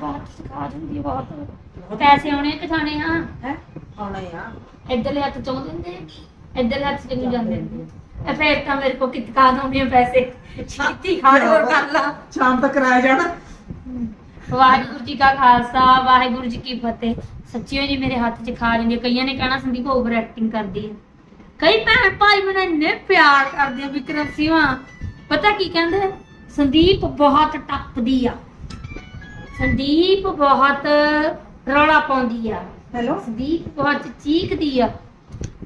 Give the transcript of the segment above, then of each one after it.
ਬਹੁਤ ਸਿਖਾ ਦਿੰਦੀ ਆ ਬਹੁਤ ਪੈਸੇ ਆਉਣੇ ਕਿ ਜਾਣੇ ਆ? ਹੈ? ਆਉਣੇ ਆ। ਇੱਧਰਲੇ ਹੱਥ ਚੋਂ ਦਿੰਦੇ ਇੱਧਰਲੇ ਹੱਥ ਚ ਨਹੀਂ ਜਾਂਦੇ ਇਹ ਫੇਰ ਤਾਂ ਮੇਰੇ ਕੋ ਕਿਤਕਾ ਦੋਨੇ ਪੈਸੇ? ਛੇਤੀ ਖਾੜ ਹੋਰ ਕਰ ਲਾ। ਸ਼ਾਮ ਤੱਕ ਰਾਇ ਜਾਣਾ। ਵਾਹਿਗੁਰੂ ਜੀ ਕਾ ਖਾਲਸਾ ਵਾਹਿਗੁਰੂ ਜੀ ਕੀ ਫਤਿਹ। ਸੱਚੀਓ ਜੀ ਮੇਰੇ ਹੱਥ 'ਚ ਖਾ ਜਾਂਦੀ। ਕਈਆਂ ਨੇ ਕਹਿਣਾ ਸੰਦੀਪ ਓਵਰ ਐਕਟਿੰਗ ਕਰਦੀ ਹੈ ਕਈ ਭੈਣ ਭਾਈ ਮੈਨੂੰ ਇੰਨੇ ਪਿਆਰ ਕਰਦੇ ਆ ਵਿਕਰਮ ਸਿੰਘਾ ਪਤਾ ਕੀ ਕਹਿੰਦੇ? ਸੰਦੀਪ ਬਹੁਤ ਟੱਪਦੀ ਆ। ਸੰਦੀਪ ਬਹੁਤ ਰੌਲਾ ਪਾਉਂਦੀ ਆ। ਹੈਲੋ। ਸੰਦੀਪ ਬਹੁਤ ਚੀਕਦੀ ਆ।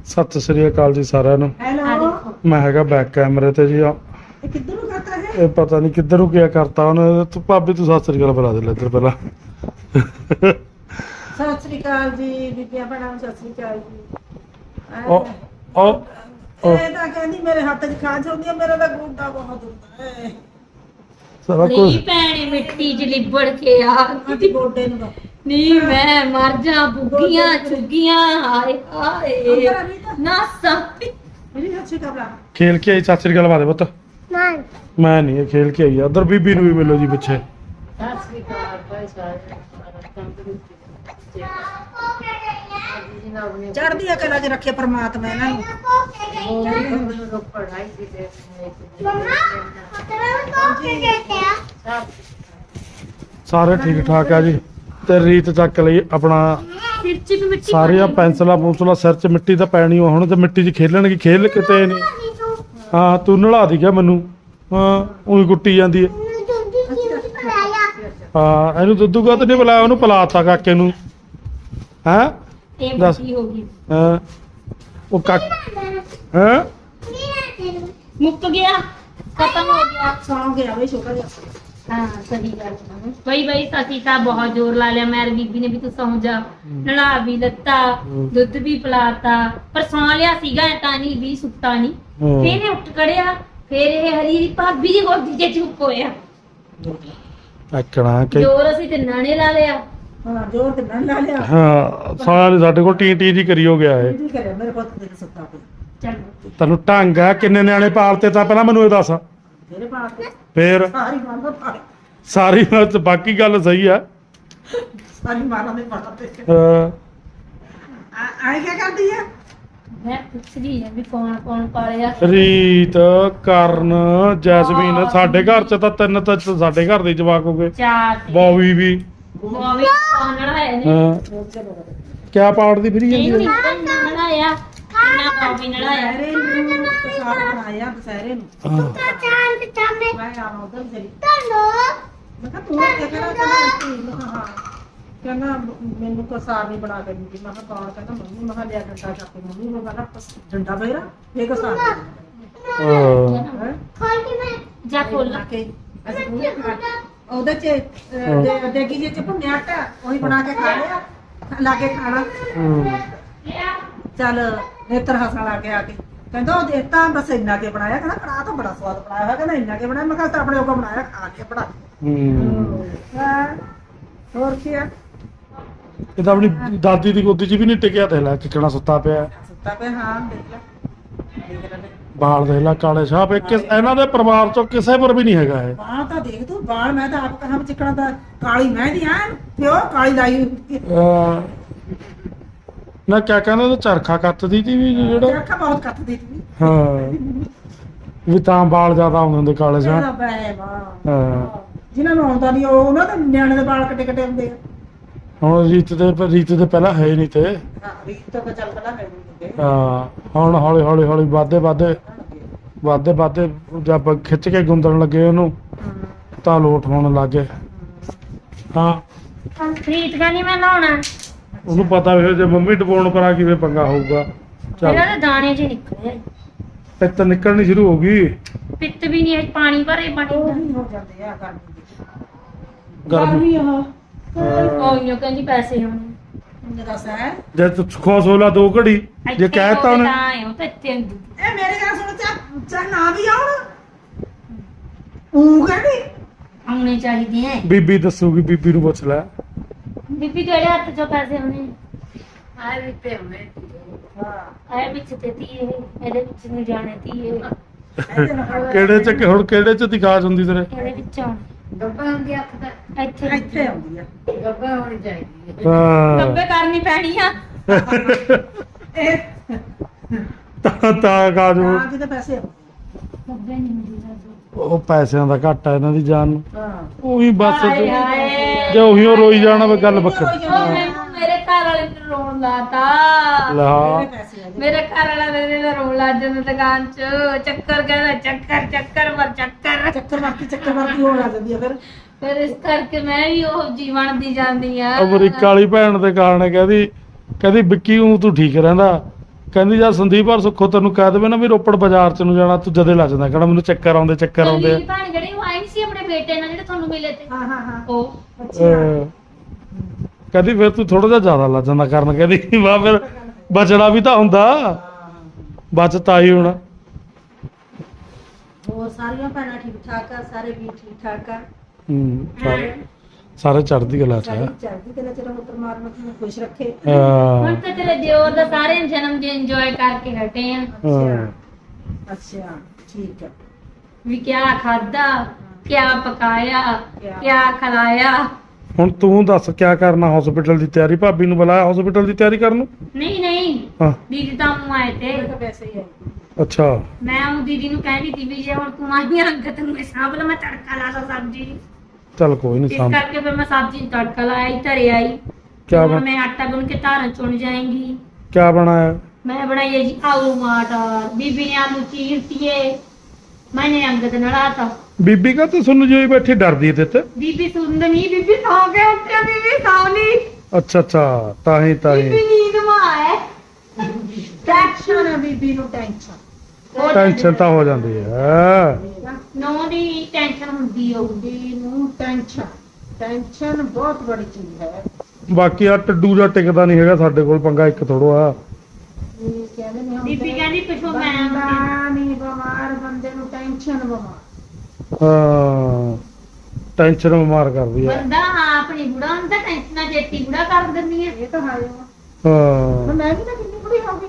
ਸਤਿ ਸ੍ਰੀ ਅਕਾਲ ਜੀ ਸਾਰਿਆਂ ਨੂੰ। ਆ ਹੈਲੋ ਦੇਖੋ। ਮੈਂ ਹੈਗਾ ਬੈਕ ਕੈਮਰੇ ਤੇ ਜੀ ਆ- ਇਹ ਕਿੱਧਰ ਨੂੰ ਕਰਤਾ ਹੈ ਇਹ ਪਤਾ ਨਹੀਂ ਕਿੱਧਰ ਨੂੰ ਕਰਤਾ ਉਹਨੇ। ਤੂੰ ਭਾਬੀ ਤੂੰ ਸਤਿ ਸ੍ਰੀ ਅਕਾਲ ਬੁਲਾ ਦੇ ਲੈ ਇੱਧਰ ਪਹਿਲਾਂ। ਸਤਿ ਸ੍ਰੀ ਅਕਾਲ ਜੀ ਬੀਬੀਆਂ ਭੈਣਾਂ ਨੂੰ ਸਤਿ ਸ੍ਰੀ ਅਕਾਲ ਜੀ। ਉਹ ਉਹ ਉਹ। ਇਹ ਤਾਂ ਕਹਿੰਦੀ ਮੇਰੇ ਹੱਥ 'ਚ ਖਾਜ ਹੁੰਦੀ ਆ ਮੇਰਾ ਤਾਂ ਗੁੱਡਾ ਬਹੁਤ ਹੁੰਦਾ। ਹੈ ਸਾਰਾ ਨਹੀਂ ਕੁਝ ਭੈਣੇ ਮਿੱਟੀ 'ਚ ਲਿਬੜ ਕੇ ਆ। ਆਦੀ ਗੋਡੇ ਨੂੰ ਤਾਂ। ਨੀ ਮੈਂ ਮਰ ਜਾ ਬੁੱਗੀਆਂ ਚੁੱਗੀਆਂ ਹਾਏ ਹਾਏ। ਅੰਦਰ ਆ ਵੀ ਤਾਂ। ਨਾ ਸਾਪੀ ਮੇਰੀ ਹੱਥ 'ਚ ਕਬਲਾ ਖੇਲ ਕੇ ਆਈ ਸਤਿ ਸ੍ਰੀ ਅਕਾਲ ਬਾਦੇ ਪੁੱਤ? ਮੈਂ। ਨਹੀਂ ਇਹ ਖੇਲ ਕੇ ਆਈ ਆ। ਉਧਰ ਬੀਬੀ ਨੂੰ ਵੀ ਮਿਲੋ ਜੀ ਪਿੱਛੇ। ਚੜ੍ਹਦੀ ਆ ਕਲਾ 'ਚ ਰੱਖੇ ਪ੍ਰਮਾਤਮਾ ਇਹਨਾਂ ਨੂੰ। ਸਾਰੇ ਠੀਕ ਠਾਕ ਆ ਜੀ। ਤੇ ਰੀਤ ਚੱਕ ਲਈ ਆਪਣਾ ਸਿਰ 'ਚ ਵੀ ਮਿੱਟੀ ਸਾਰੀਆਂ ਪਾਈ। ਪੈਨਸਲਾਂ ਪੂੰਸਲਾਂ ਸਿਰ 'ਚ ਮਿੱਟੀ ਤਾਂ ਪੈਣੀ ਓ ਹੁਣ ਤੇ ਮਿੱਟੀ 'ਚ ਖੇਲਣਗੇ ਖੇਲ ਕਿਤੇ ਨਹੀਂ ਹਾਂ ਤੂੰ ਨਲਾ ਦੀ ਗਿਆ ਮੈਨੂੰ? ਹਾਂ ਉਹੀ ਗੁੱਟੀ ਜਾਂਦੀ ਹੈ ਹਾਂ ਇਹਨੂੰ ਦੁੱਧੂ ਕਾ ਨਹੀਂ ਬੁਲਾਇਆ ਉਹਨੂੰ ਪਿਲਾਤਾ ਕਾਕੇ ਨੂੰ। ਹੈਂ? ਇਹ ਦੱਸ। ਮਿੱਟੀ ਹੋ ਗਈ। ਹਾਂ। ਉਹ ਕਾਕ ਹੈਂ। ਮੁੱਕ ਗਿਆ। ਖਤਮ ਹੋ ਗਿਆ। ਸੌਂ ਗਿਆ ਵੇ ਛੋਟਾ ਜਿਹਾ। ਹਾਂ ਸਹੀ ਗੱਲ ਹੈ ਬਈ ਬਈ ਅਸੀਂ ਤਾਂ ਬਹੁਤ ਜ਼ੋਰ ਲਾ ਲਿਆ। ਮੇਰੀ ਬੀਬੀ ਨੇ ਵੀ ਤੂੰ ਸੌਂ ਜਾ। ਨਲਾ ਵੀ ਲੱਤਾ ਹਮ। ਦੁੱਧ ਵੀ ਪਿਲਾਤਾ। ਪਰ ਸੌਂ ਲਿਆ ਸੀਗਾ ਐ ਤਾਂ ਨਹੀਂ ਵੀ ਸੁੱਤਾ ਨਹੀਂ। ਹਮ। ਫੇਰ ਇਹ ਉੱਠ ਕੜਿਆ ਫੇਰ ਇਹ ਹਰੀ ਦੀ ਭਾਬੀ ਦੀ ਗੋਦੀ 'ਚ ਚੁੱਪ ਹੋਇਆ। ਆਕਣਾ ਕਿ ਜ਼ੋਰ ਅਸੀਂ ਤਿੰਨਾਂ ਨੇ ਲਾ ਲਿਆ। ਹਾਂ ਜੋਰ ਤੇ ਮੈਂ ਲਾ ਲਿਆ ਹਾਂ ਸਾਰੇ ਸਾਡੇ ਕੋਲ ਟੀ ਟੀ ਜੀ ਕਰੀ ਹੋ ਗਿਆ ਹੈ ਮੇਰੇ ਪੁੱਤ ਦੇ ਸੁੱਤਾ ਪਿਆ। ਚਲੋ। ਤੈਨੂੰ ਢੰਗ ਆ ਕਿੰਨੇ ਨਿਆਣੇ ਪਾਲਤੇ ਤਾਂ ਪਹਿਲਾਂ ਮੈਨੂੰ ਇਹ ਦੱਸ। ਤੇਰੇ ਪਾਸ ਤੇ ਫੇਰ? ਸਾਰੀ ਮਾਰਦਾ ਪਾਲੇ। ਸਾਰੀ ਬਾਤ ਬਾਕੀ ਗੱਲ ਸਹੀ ਆ ਸਾਰੀ ਮਾਰਾਂ ਦੇ ਪਾਸ ਤੇ ਅਹ ਆਏ ਕੀ ਕਰਦੀ ਆ? ਮੈਂ ਪੁੱਛ ਰਹੀ ਹਾਂ ਵੀ ਕੌਣ ਕੌਣ ਪਾਲਿਆ? ਰੀਤ ਕਰਨ ਜੈਸਮੀਨ ਸਾਡੇ ਘਰ ਚ ਤਾਂ ਤਿੰਨ ਤਾਂ ਸਾਡੇ ਘਰ ਦੇ ਜਵਾਕ ਹੋ ਗਏ। ਚਾਰ। ਤੇ ਬੌਵੀ ਵੀ। ਹਾਂ ਕਿਆ ਪਾੜਦੀ ਫਿਰੀ ਜਾਂਦੀ ਸਾਰੇ ਨੂੰ ਬਣਾਇਆ ਨੂੰ। ਹਾਂ। ਮੈਂ ਆਵਾਂ ਉਧਰ ਮੈਂ ਕਿਹਾ ਤੂੰ ਕਰਾਂ ਕਹਿੰਦਾ ਹਾਂ। ਮੈਨੂੰ ਕਸਾਰ ਨਹੀਂ ਬਣਾ ਕੇ ਦਿੰਦੀ। ਮੈਂ ਕਿਹਾ ਕੌਣ? ਕਹਿੰਦਾ ਮੰਮੀ। ਮੈਂ ਕਿਹਾ ਲਿਆ ਡੰਡਾ ਚੱਕ ਕੇ ਮੰਮੀ ਨੂੰ। ਕਹਿੰਦਾ ਪਸ- ਡੰਡਾ ਬੇਰਾ ਫੇਰ ਕਸਾਰ ਹੈ। ਜਾ ਖੋਲ। ਕੇ। ਅਸੀਂ ਉਹਦੇ ਚ ਅਹ, ਦੇ- ਦੇਗੀ ਜੇ ਚ ਭੁੰਨਿਆ ਆਟਾ ਉਹੀ ਬਣਾ ਕੇ ਖਾ ਲਿਆ ਲਾ ਕੇ ਖਾਣਾ। ਹਮ। ਚੱਲ ਨੇਤਰ ਹੱਸਣ ਲੱਗ ਗਿਆ ਆ ਕੇ। ਕਹਿੰਦਾ ਉਹ ਦੇਤਾ ਬਸ ਇੰਨਾ ਕੇ ਬਣਾਇਆ। ਕਹਿੰਦਾ ਕੜਾ ਤਾਂ ਬੜਾ ਸਵਾਦ ਬਣਾਇਆ ਹੋਇਆ। ਕਹਿੰਦਾ ਇੰਨਾ ਕੇ ਬਣਾਇਆ। ਮੈਂ ਕਿਹਾ ਤਾਂ ਆਪਣੇ ਉਹ ਬਣਾਇਆ ਖਾ ਲਿਆ। ਹਾਂ। ਹੋਰ ਕੀ ਆ? ਇਹ ਤਾਂ ਆਪਣੀ ਦਾਦੀ ਦੀ ਗੋਦੀ 'ਚ ਵੀ ਨਹੀਂ ਟਿਕਿਆ ਤੇ ਲੈ ਕਿਕਣਾ ਸੁੱਤਾ ਪਿਆ। ਸੁੱਤਾ ਪਿਆ ਹਾਂ ਦੇਖ ਲੈ। ਬਾਲ ਦੇ ਲੈ ਕਾਲੇ ਸਾਹਿਬ ਇਹ ਕਿਸ ਇਹਨਾਂ ਦੇ ਪਰਿਵਾਰ ਚੋਂ ਕਿਸੇ ਪਰ ਵੀ ਨਹੀਂ ਹੈਗਾ ਇਹ। ਬਾਲ ਤਾਂ ਦੇਖ ਤੂੰ ਬਾਲ ਮੈਂ ਤਾਂ ਆਪ ਕਹਾਂ ਚਿਕਣਾ ਤਾਂ ਕਾਲੀ ਮਹਿੰਦੀ ਆ ਪਿਓ ਕਾਲੀ ਲਾਈ ਹੋਈ। ਅਹ ਨਾ ਕਿਆ ਕਹਿੰਦੇ ਉਹ ਚਰਖਾ ਕੱਤਦੀ ਤੀ ਵੀ ਜਿਹੜਾ? ਅੱਖਾਂ ਬਹੁਤ ਕੱਟਦੀ ਸੀ ਹਾਂ। ਵੀ ਤਾਂ ਬਾਲ ਜ਼ਿਆਦਾ ਆਉਂਦੇ ਹੁੰਦੇ ਕਾਲੇ ਸਾਹਿਬ। ਬੈ ਹਾਂ। ਜਿਨ੍ਹਾਂ ਨੂੰ ਆਉਂਦਾ ਨਹੀਂ ਉਹ ਉਹਨਾਂ ਦੇ ਨਿਆਣੇ ਦੇ ਵਾਲ ਕੱਟੇ ਕੱਟੇ ਹੁੰਦੇ ਆ। ਹੁਣ ਰੀਤ ਦੇ ਰੀਤ ਦੇ ਪਹਿਲਾਂ ਹੈ ਹੀ ਨਹੀਂ ਤੇ। ਹਾਂ ਰੀਤ ਤਾਂ ਚੱਲ ਪਹਿਲਾਂ ਹੈ ਨਹੀਂ ਹਾਂ ਹੁਣ ਹੌਲੀ ਹੌਲੀ ਹੌਲੀ ਵਾਧੇ ਵਾਧੇ ਵਾਧੇ ਵਾਧੇ ਜਦ ਖਿੱਚ ਕੇ ਗੁੰਦਣ ਲੱਗੇ ਉਹਨੂੰ ਤਾਂ ਲੋਟ ਹੋਣ ਲੱਗੇ ਹਾਂ। ਪ੍ਰੀਤ ਕਹਿੰਦੀ ਮੈਂ ਲਾਉਣਾ ਉਹਨੂੰ ਪਤਾ ਵੀ ਜੇ ਮੰਮੀ ਡਪਾਉਣ ਪਰਾ ਕਿਵੇਂ ਪੰਗਾ ਹੋਊਗਾ। ਚੱਲ। ਇਹਦਾ ਤਾਂ ਦਾਣੇ ਜਿਹੇ ਨਿਕਲੇ ਪਿੱਤ ਨਿਕਲਣੀ ਸ਼ੁਰੂ ਹੋ ਗਈ। ਪਿੱਤ ਵੀ ਨਹੀਂ ਹੈ ਪਾਣੀ ਭਰੇ ਵੀ ਹੋ ਜਾਂਦੇ ਆ ਗਰਮੀ ਗਰਮੀ ਆ। ਉਹ ਇਹਨੂੰ ਕਹਿੰਦੀ ਪੈਸੇ ਹੁਣ। ਉਹਨੇ ਦੱਸ ਹੈ। ਜੇ ਤੂੰ ਖੁਸ਼ ਹੋ ਲਾ ਦੋ ਘੜੀ ਜੇ ਕਹਿਤਾ ਉਹਨੇ। ਤਾਂ ਆਏ ਉਹ ਤਾਂ ਇੱਥੇ ਹੁੰਦੀ ਇਹ ਮੇਰੇ ਗੱਲ ਸੁਣ ਚਾ ਚਾ ਨਾ ਵੀ ਆਉਣ। ਉਹ ਕਹਿੰਦੀ ਆਉਣੇ ਚਾਹੀਦੇ ਐ। ਬੀਬੀ ਦੱਸੂਗੀ ਬੀਬੀ ਨੂੰ ਪੁੱਛ ਲੈ। ਬੀਬੀ ਕਿਹੜੇ ਹੱਥ ਚੋਂ ਪੈਸੇ ਆਉਣੇ? ਆਏ ਵੀ ਤੇ ਮੈਂ ਹਾਂ। ਆਏ ਵਿੱਚ ਤੇ ਤੀ ਇਹ ਇਹਦੇ ਵਿੱਚ ਨਹੀਂ ਜਾਣੇ ਤੀ ਇਹ ਇਹਦੇ ਨਾਲ ਕਿਹੜੇ ਚ ਹੁਣ ਕਿਹੜੇ ਚ ਦਿਖਾਜ ਹੁੰਦੀ ਤੇਰੇ? ਇਹਦੇ ਵਿੱਚ ਆਉਣੇ? ਗੱਬਾ ਹੁੰਦੀ ਅੱਖ ਦਾ ਇੱਥੇ ਇੱਥੇ ਆਉਂਦੀ ਆ। ਗੱਬਾ ਹੋਣੀ ਚਾਹੀਦੀ ਹੈ ਹਾਂ। ਗੱਬੇ ਕਰਨੀ ਪੈਣੀ ਆ। ਇਹ ਤਾਂ ਤਾਂ ਕਾਜੂ ਆ ਕਿਤੇ ਪੈਸੇ ਆਉਂਦੇ ਗੱਬੇ ਨਹੀਂ ਹੁੰਦੀ ਦਾਦੀ ਉਹ ਪੈਸਿਆਂ ਦਾ ਘਾਟਾ ਇਹਨਾਂ ਦੀ ਜਾਨ ਨੂੰ। ਹਾਂ। ਉਹੀ ਬਸ ਹਾਏ ਹਾਏ। ਜੇ ਉਹੀ ਰੋਈ ਜਾਣਾ ਵੇ ਗੱਲ ਉਹ ਮੈਨੂੰ ਮੇਰੇ ਘਰ ਵਾਲੇ ਨੇ ਰੋਣ ਲਾਤਾ। ਲਾ ਮੇਰੇ ਪੈਸੇ ਆ ਮੇਰੇ ਘਰ ਵਾਲਾ ਮੇਰੇ ਨਾਲ ਰੋਣ ਲੱਗ ਜਾਂਦਾ ਦੁਕਾਨ 'ਚ। ਚੱਕਰ ਕਹਿੰਦਾ ਚੱਕਰ ਚੱਕਰ ਪਰ ਚੱਕਰ। ਚੱਕਰ ਮਾਰਦੀ ਚੱਕਰ ਮਾਰਦੀ ਹੋਣ ਲੱਗ ਜਾਂਦੀ ਆ ਫਿਰ। ਫਿਰ ਇਸ ਕਰਕੇ ਮੈਂ ਵੀ ਉਹ ਜੀਵਨ ਦੀ ਜਾਂਦੀ ਆ। ਅਮਰੀਕਾ ਵਾਲੀ ਭੈਣ ਦੇ ਕਾਰਨ ਕਹਿੰਦੀ ਕਹਿੰਦੀ ਵਿੱਕੀ ਨੂੰ ਤੂੰ ਠੀਕ ਰਹਿੰਦਾ। ਕਹਿੰਦੀ ਜਾਂ ਸੰਦੀਪ ਹਰ ਸੁੱਖੋ ਤੈਨੂੰ ਕਹਿ ਦੇਵੇ ਨਾ ਵੀ ਰੋਪੜ ਬਾਜ਼ਾਰ ਚ ਨੂੰ ਜਾਣਾ ਤੂੰ ਜਦੇ ਲੱਜ ਜਾਂਦਾ। ਕਹਿੰਦਾ ਮੈਨੂੰ ਚੱਕਰ ਆਉਂਦੇ ਚੱਕਰ ਆਉਂਦੇ। ਆ ਭੈਣ ਜਿਹੜੀ ਉਹ ਆਈ ਸੀ ਆਪਣੇ ਬੇਟੇ ਨਾਲ ਜਿਹੜੇ ਤੁਹਾਨੂੰ ਮਿਲੇ ਤੇ। ਹਾਂ ਹਾਂ ਹਾਂ। ਉਹ। ਅੱਛਾ। ਕਹਿੰਦੀ ਫਿਰ ਤੂੰ ਥੋੜਾ ਜਿਹਾ ਜ਼ਿਆਦਾ ਲੱਜ ਜਾਂਦਾ ਕਰਨ ਕਹਿੰਦੀ ਵਾ ਫਿਰ ਬਚਣਾ ਵੀ ਤਾਂ ਹੁੰਦਾ। ਬਚਤਾ ਹੀ ਹੁਣ। ਹੋਰ ਸਾਰੀਆਂ ਭੈਣਾਂ ਠੀਕ ਠਾਕ ਆ ਸਾਰੇ ਵੀ ਠੀਕ ਠਾਕ ਆ? ਹੂੰ, ਸਾਰੇ ਸਾਰੇ ਚੜ੍ਹਦੀ ਕਲਾ ਚ ਸਾਰੀ ਹੈ ਚੜ੍ਹਦੀ ਕਲਾ ਚ ਰਹੋ ਪਰਮਾਤਮਾ ਤੁਹਾਨੂੰ ਖੁਸ਼ ਰੱਖੇ। ਹਾਂ। ਹੁਣ ਤਾਂ ਤੇਰੇ ਦਿਓਰ ਦਾ ਸਾਰੇ ਜਨਮ ਦਿਨ ਇੰਜੋਏ ਕਰਕੇ ਹਟੇ ਆ। ਹਾਂ। ਅੱਛਾ ਠੀਕ ਆ। ਵੀ ਕਿਆ ਖਾਦਾ ਕਿਆ ਪਕਾਇਆ ਕਿਆ- ਕਿਆ ਖਲਾਇਆ। ਹੁਣ ਤੂੰ ਦੱਸ ਕਿਆ ਕਰਨਾ ਹਸਪੀਟਲ ਦੀ ਤਿਆਰੀ? ਭਾਬੀ ਨੂੰ ਬੁਲਾਇਆ ਹਸਪੀਟਲ ਦੀ ਤਿਆਰੀ ਕਰਨ ਨੂੰ? ਨਹੀਂ ਨਹੀਂ। ਹਾਂ। ਦੀਦੀ ਤਾਂ ਉਹ ਆਏ ਤੇ। ਇਹ ਤਾਂ ਪੈਸੇ ਹੀ ਆ ਅੱਛਾ। ਮੈਂ ਉਹ ਦੀਦੀ ਨੂੰ ਕਹਿੰਦੀ ਸੀ ਵੀ ਜੇ ਹੁਣ ਤੂੰ ਆਈ ਅੰਗਤ ਨੂੰ ਮੈਂ ਸਾਂਭ ਲਾ ਮੈਂ ਤੜਕਾ ਲਾ ਦਾਂ ਸਬਜ਼ੀ। ਨੂੰ। ਚੱਲ ਕੋਈ ਨਹੀਂ ਇਸ ਸਾਂਭ। ਕਰਕੇ ਫਿਰ ਮੈਂ ਸਬਜ਼ੀ ਨੂੰ ਤੜਕਾ ਲਾਇਆ ਹੀ ਧਰੇ ਆਈ ਕਿਆ ਹੁਣ ਬਣ ਮੈਂ ਆਟਾ ਗੁੰਨ ਕੇ ਧਾਰਾਂ ਚੁਣ ਜਾਏਂਗੀ। ਕਿਆ ਬਣਾਇਆ? ਮੈਂ ਬਣਾਈ ਹੈ ਜੀ ਆਲੂ ਮਟਰ ਬੀਬੀ ਨੇ ਆਲੂ ਚੀਰਤੀਏ। ਮੈਨੇ ਅੰਗਦ ਨੜਾਤਾ ਬੀਬੀ ਕਾ ਤੂੰ ਸੁਣ ਜੋਈ ਬੈਠੀ ਡਰਦੀ ਹੈ ਤੇ। ਬੀਬੀ ਸੁੰਦ ਨਹੀਂ ਬੀਬੀ ਸੌ ਕੇ ਉੱਠਿਆ? ਬੀਬੀ ਸੌ ਨਹੀਂ। ਅੱਛਾ ਅੱਛਾ ਤਾਂ ਹੀ ਤਾਂ ਬੀਬੀ ਹੀ ਨੀਂਦ ਮਾ ਹੈ। ਟੈਨਸ਼ਨ ਆ ਬੀਬੀ ਨੂੰ ਟੈਨਸ਼ਨ ਟੈਨਸ਼ਨ ਤਾਂ ਹੋ ਜਾਂਦੀ ਹੈ। ਨੌ ਦੀ ਟੈਨਸ਼ਨ ਹੁੰਦੀ ਹੋਊ ਬੀਬੀ ਨੂੰ ਟੈਨਸ਼ਨ ਟੈਨਸ਼ਨ ਬਹੁਤ ਬੜੀ ਚੀਜ਼ ਹੈ। ਬਾਕੀ ਆ ਟੱਡੂ ਜਾਂ ਟਿਕਦਾ ਨਹੀਂ ਹੈਗਾ ਸਾਡੇ ਕੋਲ ਪੰਗਾ ਇੱਕ ਥੋੜੋ ਆ। ਬੀਬੀ ਕਹਿੰਦੀ ਪਿਛੋ ਮੈਂ ਨਹੀਂ ਬਿਮਾਰ ਬੰਦੇ ਨੂੰ ਟੈਨਸ਼ਨ ਬਿਮਾਰ। ਹਾਂ। ਟੈਨਸ਼ਨ ਬਿਮਾਰ ਕਰਦੀ ਆ। ਬੰਦਾ ਆਪ ਨਹੀਂ ਬੁੜਾ ਹੁੰਦਾ ਟੈਨਸ਼ਨਾਂ ਜੇਤੀ ਬੁੜਾ ਕਰ ਦਿੰਦੀ ਹੈ ਇਹ ਤਾਂ ਹੈ ਹਾਂ ਮੈਂ ਵੀ ਤਾਂ ਕਿੰਨੀ ਬੁੜੀ ਹੋ ਗਈ।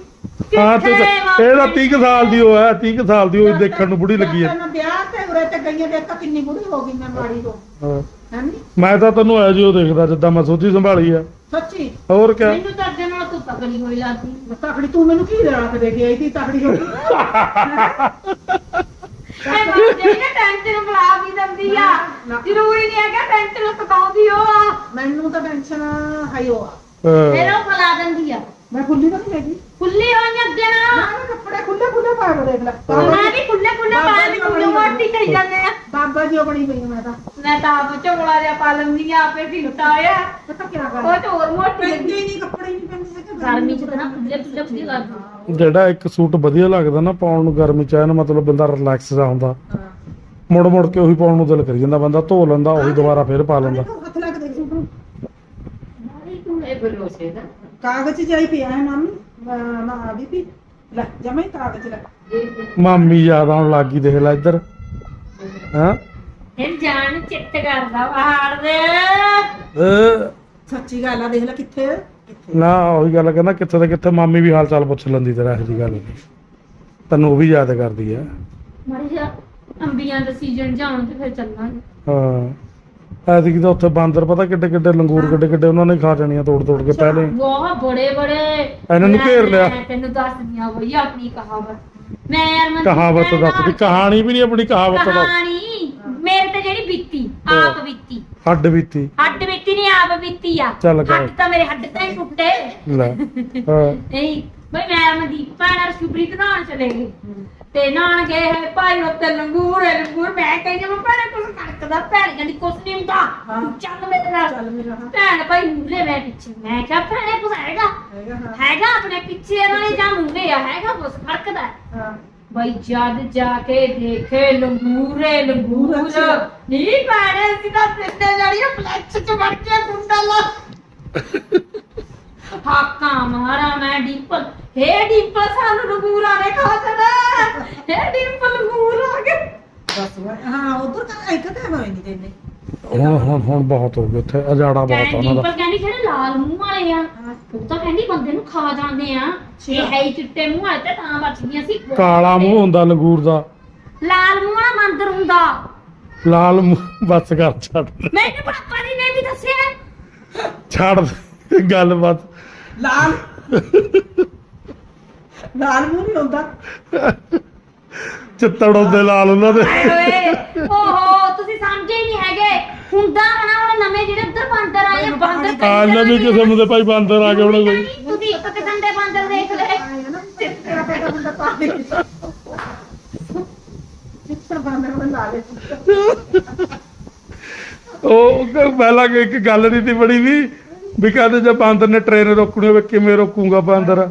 ਹਾਂ ਤੂੰ ਤਾਂ- ਇਹ ਤਾਂ 30 ਕੁ ਸਾਲ ਦੀ ਉਹ ਹੈ 30 ਕੁ ਸਾਲ ਦੀ ਉਹ ਦੇਖਣ ਨੂੰ ਬੁੜੀ ਲੱਗੀ ਹੈ ਮੈਂ ਵਿਆਹ ਤੇ ਉਰੇ ਤੇ ਗਈਆਂ ਦੇਖ ਤਾਂ ਕਿੰਨੀ ਬੁੜੀ ਹੋ ਗਈ ਮੈਂ ਮਾੜੀ ਹੋ ਹਾਂ। ਹੈ ਨੀ ਮੈਂ ਤਾਂ ਤੈਨੂੰ ਐ ਜਿਹਾ ਦੇਖਦਾ ਜਿੱਦਾਂ ਮੈਂ ਸੋਝੀ ਸੰਭਾਲੀ ਆ। ਸੱਚੀ? ਹੋਰ ਕਿਆ? ਮੈਨੂੰ ਤਾਂ ਅੱਗੇ ਨਾਲ ਤੂੰ ਤਕੜੀ ਹੋਈ ਲੱਗਦੀ। ਤਕੜੀ ਤੂੰ ਮੈਨੂੰ ਕੀ ਲੈਣਾ ਕੇ ਦੇ ਕੇ ਆਈ ਸੀ ਤਕੜੀ ਹੋ ਗਈ। ਮੈਂ ਬੰਦੇ ਨੇ ਟੈਨਸ਼ਨ ਬੁਲਾ ਵੀ ਦਿੰਦੀ ਆ। ਜ਼ਰੂਰੀ ਨਹੀਂ ਹੈਗਾ ਟੈਨਸ਼ਨ ਸਤਾਉਂਦੀ ਉਹ। ਆ ਮੈਨੂੰ ਤਾਂ ਟੈਨਸ਼ਨ ਹੈ ਹੋ ਆ। ਫਿਰ ਹਾਂ। ਉਹ ਬੁਲਾ ਦਿੰਦੀ ਆ। ਮੈਂ ਖੁੱਲੀ ਤਾਂ ਨਹੀਂ ਹੈਗੀ। ਖੁੱਲੀ ਹੋਈਆਂ ਅੱਗੇ ਨਾ। ਮੈਂ ਕੱਪੜੇ ਖੁੱਲੇ ਖੁੱਲੇ ਪਾ ਕੇ ਦੇਖ ਲੈ। ਮੈਂ ਵੀ ਖੁੱਲੇ ਖੁੱਲੇ ਪਾਇਆ ਵੀ ਕੁੜੀ ਮੋਟੀ ਕਰੀ ਜਾਂਦੇ ਆ? ਬਾਬਾ ਜੀ ਬਣੀ ਪਈ ਹਾਂ ਮੈਂ ਤਾਂ। ਮੈਂ ਤਾਂ ਆਪ ਝੋਲਾ ਜਿਹਾ ਪਾ ਲੈਂਦੀ ਆ ਆਪੇ ਢਿੱਟਾ ਆ ਪਤਾ ਕੀ ਕਰ? ਉਹ ਚ ਹੋਰ ਮੋਟੀ ਪੈਂਦੇ ਲੱਗਦੀ ਹੀ ਨਹੀਂ ਕੱਪੜੇ ਨਹੀਂ ਪੈਂਦੇ ਹੈਗੇ। ਗਰਮੀ ਚ ਤਾਂ ਨਾ ਖੁੱਲੇ ਖੁੱਲੇ ਵਧੀਆ ਲੱਗਦੀ ਜਿਹੜਾ ਇੱਕ ਸੂਟ ਵਧੀਆ ਲੱਗਦਾ ਨਾ ਪਾਉਣ ਨੂੰ ਗਰਮੀ ਚ ਐਨ ਮਤਲਬ ਬੰਦਾ ਰਿਲੈਕਸ ਜਾ ਹੁੰਦਾ। ਹਾਂ। ਮੁੜ ਮੁੜ ਕੇ ਉਹੀ ਪਾਉਣ ਨੂੰ ਦਿਲ ਕਰੀ ਜਾਂਦਾ ਬੰਦਾ ਧੋ ਲੈਂਦਾ ਉਹੀ ਦੁਬਾਰਾ ਫੇਰ ਪਾ ਲੈਂਦਾ। ਦੇਖੋ, ਹੱਥ ਲੱਗ ਦੇ ਸੂਟ ਨੂੰ। ਇਹ ਭਰੋਸੇ ਦਾ। ਕਾਗਜ਼ ਜਾਈ ਪਿਆ ਹੈ ਮਾਮੀ। ਨਾ ਆ ਬੀਬੀ ਲੈ ਜਮੇ ਕਾਗਜ਼ ਲੈ। ਮਾਮੀ ਯਾਦ ਆਉਣ ਲੱਗੀ ਦੇਖ ਲੈ ਇੱਧਰ। ਹਾਂ? ਇਹ ਜਾਨ ਚਿੱਤ ਕਰਦਾ ਪਹਾੜ ਦੇ ਸੱਚੀ ਗੱਲ ਆ ਦੇਖ ਲੈ ਕਿੱਥੇ ਕਿੱਥੇ ਨਾ ਉਹੀ ਗੱਲ ਕਹਿੰਦਾ ਕਿੱਥੇ ਤੇ ਕਿੱਥੇ ਮਾਮੀ ਵੀ ਹਾਲ ਚਾਲ ਪੁੱਛ ਲੈਂਦੀ ਤੇਰਾ ਇਹੋ ਜੀ ਗੱਲ ਤੈਨੂੰ ਉਹ ਵੀ ਯਾਦ ਕਰਦੀ ਆ। ਮੜੀ ਜਾ ਅੰਬੀਆਂ ਦਾ ਸੀਜ਼ਨ ਜਾਣ ਤੇ ਫਿਰ ਚੱਲਾਂਗੇ। ਹਾਂ। ਐਤਕੀ ਤਾਂ ਉੱਥੇ ਬਾਂਦਰ ਪਤਾ ਕਿੱਡੇ ਕਿੱਡੇ ਲੰਗੂਰ ਕਿੱਡੇ ਕਿੱਡੇ ਉਹਨਾਂ ਨੇ ਖਾ ਜਾਣੀਆਂ ਤੋੜ ਤੋੜ ਕੇ ਪਹਿਲੇ। ਹੀ। ਬਹੁਤ ਬੜੇ ਬੜੇ। ਇਹਨਾਂ ਨੂੰ ਘੇਰ ਲਿਆ। ਮੈਂ ਤੈਨੂੰ ਦੱਸਦੀ ਆ ਬਈ ਆਪਣੀ ਕਹਾਵਤ। ਮੈਂ ਯਾਰ ਮੈਂ ਕਹਾਵਤ ਦੱਸਦੀ ਕਹਾਣੀ ਵੀ ਨਹੀਂ ਆਪਣੀ ਕਹਾਵਤ ਦੱਸ। ਕਹਾਣੀ ਮੇਰੇ ਤੇ ਜਿਹੜੀ ਬੀਤੀ ਆਪ ਬੀਤੀ। ਹੱਡ ਬੀਤੀ। ਹੱਡ ਬੀਤੀ ਨਹੀਂ ਆਪ ਬੀਤੀ ਆ। ਚੱਲ ਕਰ। ਹੱਡ ਤਾਂ ਮੇਰੇ ਹੱਡ ਤਾਂ ਹੀ ਟੁੱਟੇ। ਲੈ ਹਾਂ। ਨਹੀਂ ਬਈ ਮੈਂ ਮਨਦੀਪ ਭੈਣ ਅਰ ਨਾਲ ਚਲੇ ਗਏ। ਤੇ ਨਾਨ ਗਏ ਹੈ ਭਾਈ ਉੱਤੇ ਲੰਗੂਰ ਹੈ ਲੰਗੂਰ। ਮੈਂ ਕਹਿੰਦੀ ਮੈਂ ਭੈਣੇ ਕੁਛ ਕਰਕਦਾ ਭੈਣ ਕਹਿੰਦੀ ਕੁਛ ਨਹੀਂ ਹੁੰਦਾ। ਚੱਲ ਮੇਰੇ ਨਾਲ। ਚੱਲ ਮੇਰਾ ਹਾਂ। ਭੈਣ ਭਾਈ ਮੂਲੇ ਮੈਂ ਪਿੱਛੇ ਮੈਂ ਕਿਹਾ ਭੈਣੇ ਕੁਛ ਹੈਗਾ? ਹੈਗਾ ਹਾਂ। ਹੈਗਾ ਆਪਣੇ ਪਿੱਛੇ ਇਹਨਾਂ ਨੇ ਜਾਂ ਮੂਲੇ ਆ? ਹੈਗਾ ਕੁਛ ਫਰਕਦਾ ਹਾਂ। ਬਈ ਜਦ ਜਾ ਕੇ ਦੇਖੇ ਲੰਗੂਰੇ ਲੰਗੂਰ। ਨਹੀਂ ਭੈਣੇ ਤਾਂ ਤਿੰਨੇ ਜੜੀਆਂ ਫਲੈਕਸ ਚ ਵੜ ਕੇ ਕੁੰਡਾ ਲਾ। ਹਾਕਾਂ ਮਾਰਾ ਮੈਂ ਡਿੰਪਲ ਹੇ ਡਿੰਪਲ ਸਾਨੂੰ ਲੰਗੂਰਾ ਨੇ ਖਾ ਜਾਣਾ ਹੇ ਡਿੰਪਲ ਲੰਗੂਰ ਆ ਗਏ ਬਸ ਵਾ- ਹਾਂ ਉਧਰ ਤਾਂ ਇੱਕ ਤਾਂ ਹੋਏ ਨਹੀਂ ਤੈਨੇ। ਹੁਣ ਹੁਣ ਹੁਣ ਬਹੁਤ ਹੋ ਗਿਆ ਉੱਥੇ ਅਜਾੜਾ ਬਹੁਤ ਆ ਕਹਿੰਦੀ ਉਹਨਾਂ ਦਾ। ਡਿੰਪਲ ਕਹਿੰਦੀ ਜਿਹੜੇ ਲਾਲ ਮੂੰਹ ਵਾਲੇ ਆ ਹਾਂ ਉਹ ਤਾਂ ਕਹਿੰਦੀ ਬੰਦੇ ਨੂੰ ਖਾ ਜਾਂਦੇ ਆ। ਇਹ ਹੈ ਹੀ ਚਿੱਟੇ ਮੂੰਹ ਵਾਲੇ ਤੇ ਤਾਂ ਬਚ ਗਈਆਂ ਸੀ। ਕਾਲਾ ਮੂੰਹ ਹੁੰਦਾ ਲੰਗੂਰ ਦਾ। ਲਾਲ ਮੂੰਹ ਵਾਲਾ ਮੰਦਰ ਹੁੰਦਾ। ਲਾਲ ਮੂੰਹ ਬਸ ਕਰ ਛੱਡ। ਮੈਨੂੰ ਪਾਪਾ ਨੇ ਵੀ ਦੱਸਿਆ। ਛੱਡ ਦੇ ਗੱਲਬਾਤ। ਲਾਲ। ਲਾਲ ਮੂੰਹ ਨਹੀਂ ਹੁੰਦਾ ਚਿੱਤੜ ਹੁੰਦੇ ਲਾਲ ਉਹਨਾਂ ਦੇ। ਓਏ ਓਹੋ ਤੁਸੀਂ ਸਮਝੇ ਹੀ ਨਹੀਂ ਹੈਗੇ। ਹੁੰਦਾ ਹੋਣਾ ਹੁਣ ਨਵੇਂ ਜਿਹੜੇ ਉੱਧਰ ਬਾਂਦਰ ਆਏ ਆ, ਬਾਂਦਰ ਕਈ ਆ ਨਵੀਂ ਦੇ ਕਿਸਮ ਦੇ ਭਾਈ ਬਾਂਦਰ ਆ ਗਏ ਹੁਣ ਕੋਈ। ਤੁਸੀਂ ਇੱਕ ਕਿਸਮ ਦੇ ਬਾਂਦਰ ਦੇਖ ਲਏ। ਤੇਰਾ ਪੈਦਾ ਹੁੰਦਾ ਤਾਂ ਚਿੱਤਰ ਬਾਂਦਰ ਨੂੰ ਲਾਲੇ ਉਹ ਕ- ਪਹਿਲਾਂ ਇੱਕ ਗੱਲ ਨਹੀਂ ਸੀ ਬੜੀ ਵੀ ਵੀ ਕਹਿੰਦੇ ਜੇ ਬਾਂਦਰ ਨੇ ਟ੍ਰੇਨ ਰੋਕਣੀ ਹੋਵੇ ਕਿਵੇਂ ਰੋਕੂਗਾ ਬਾਂਦਰ?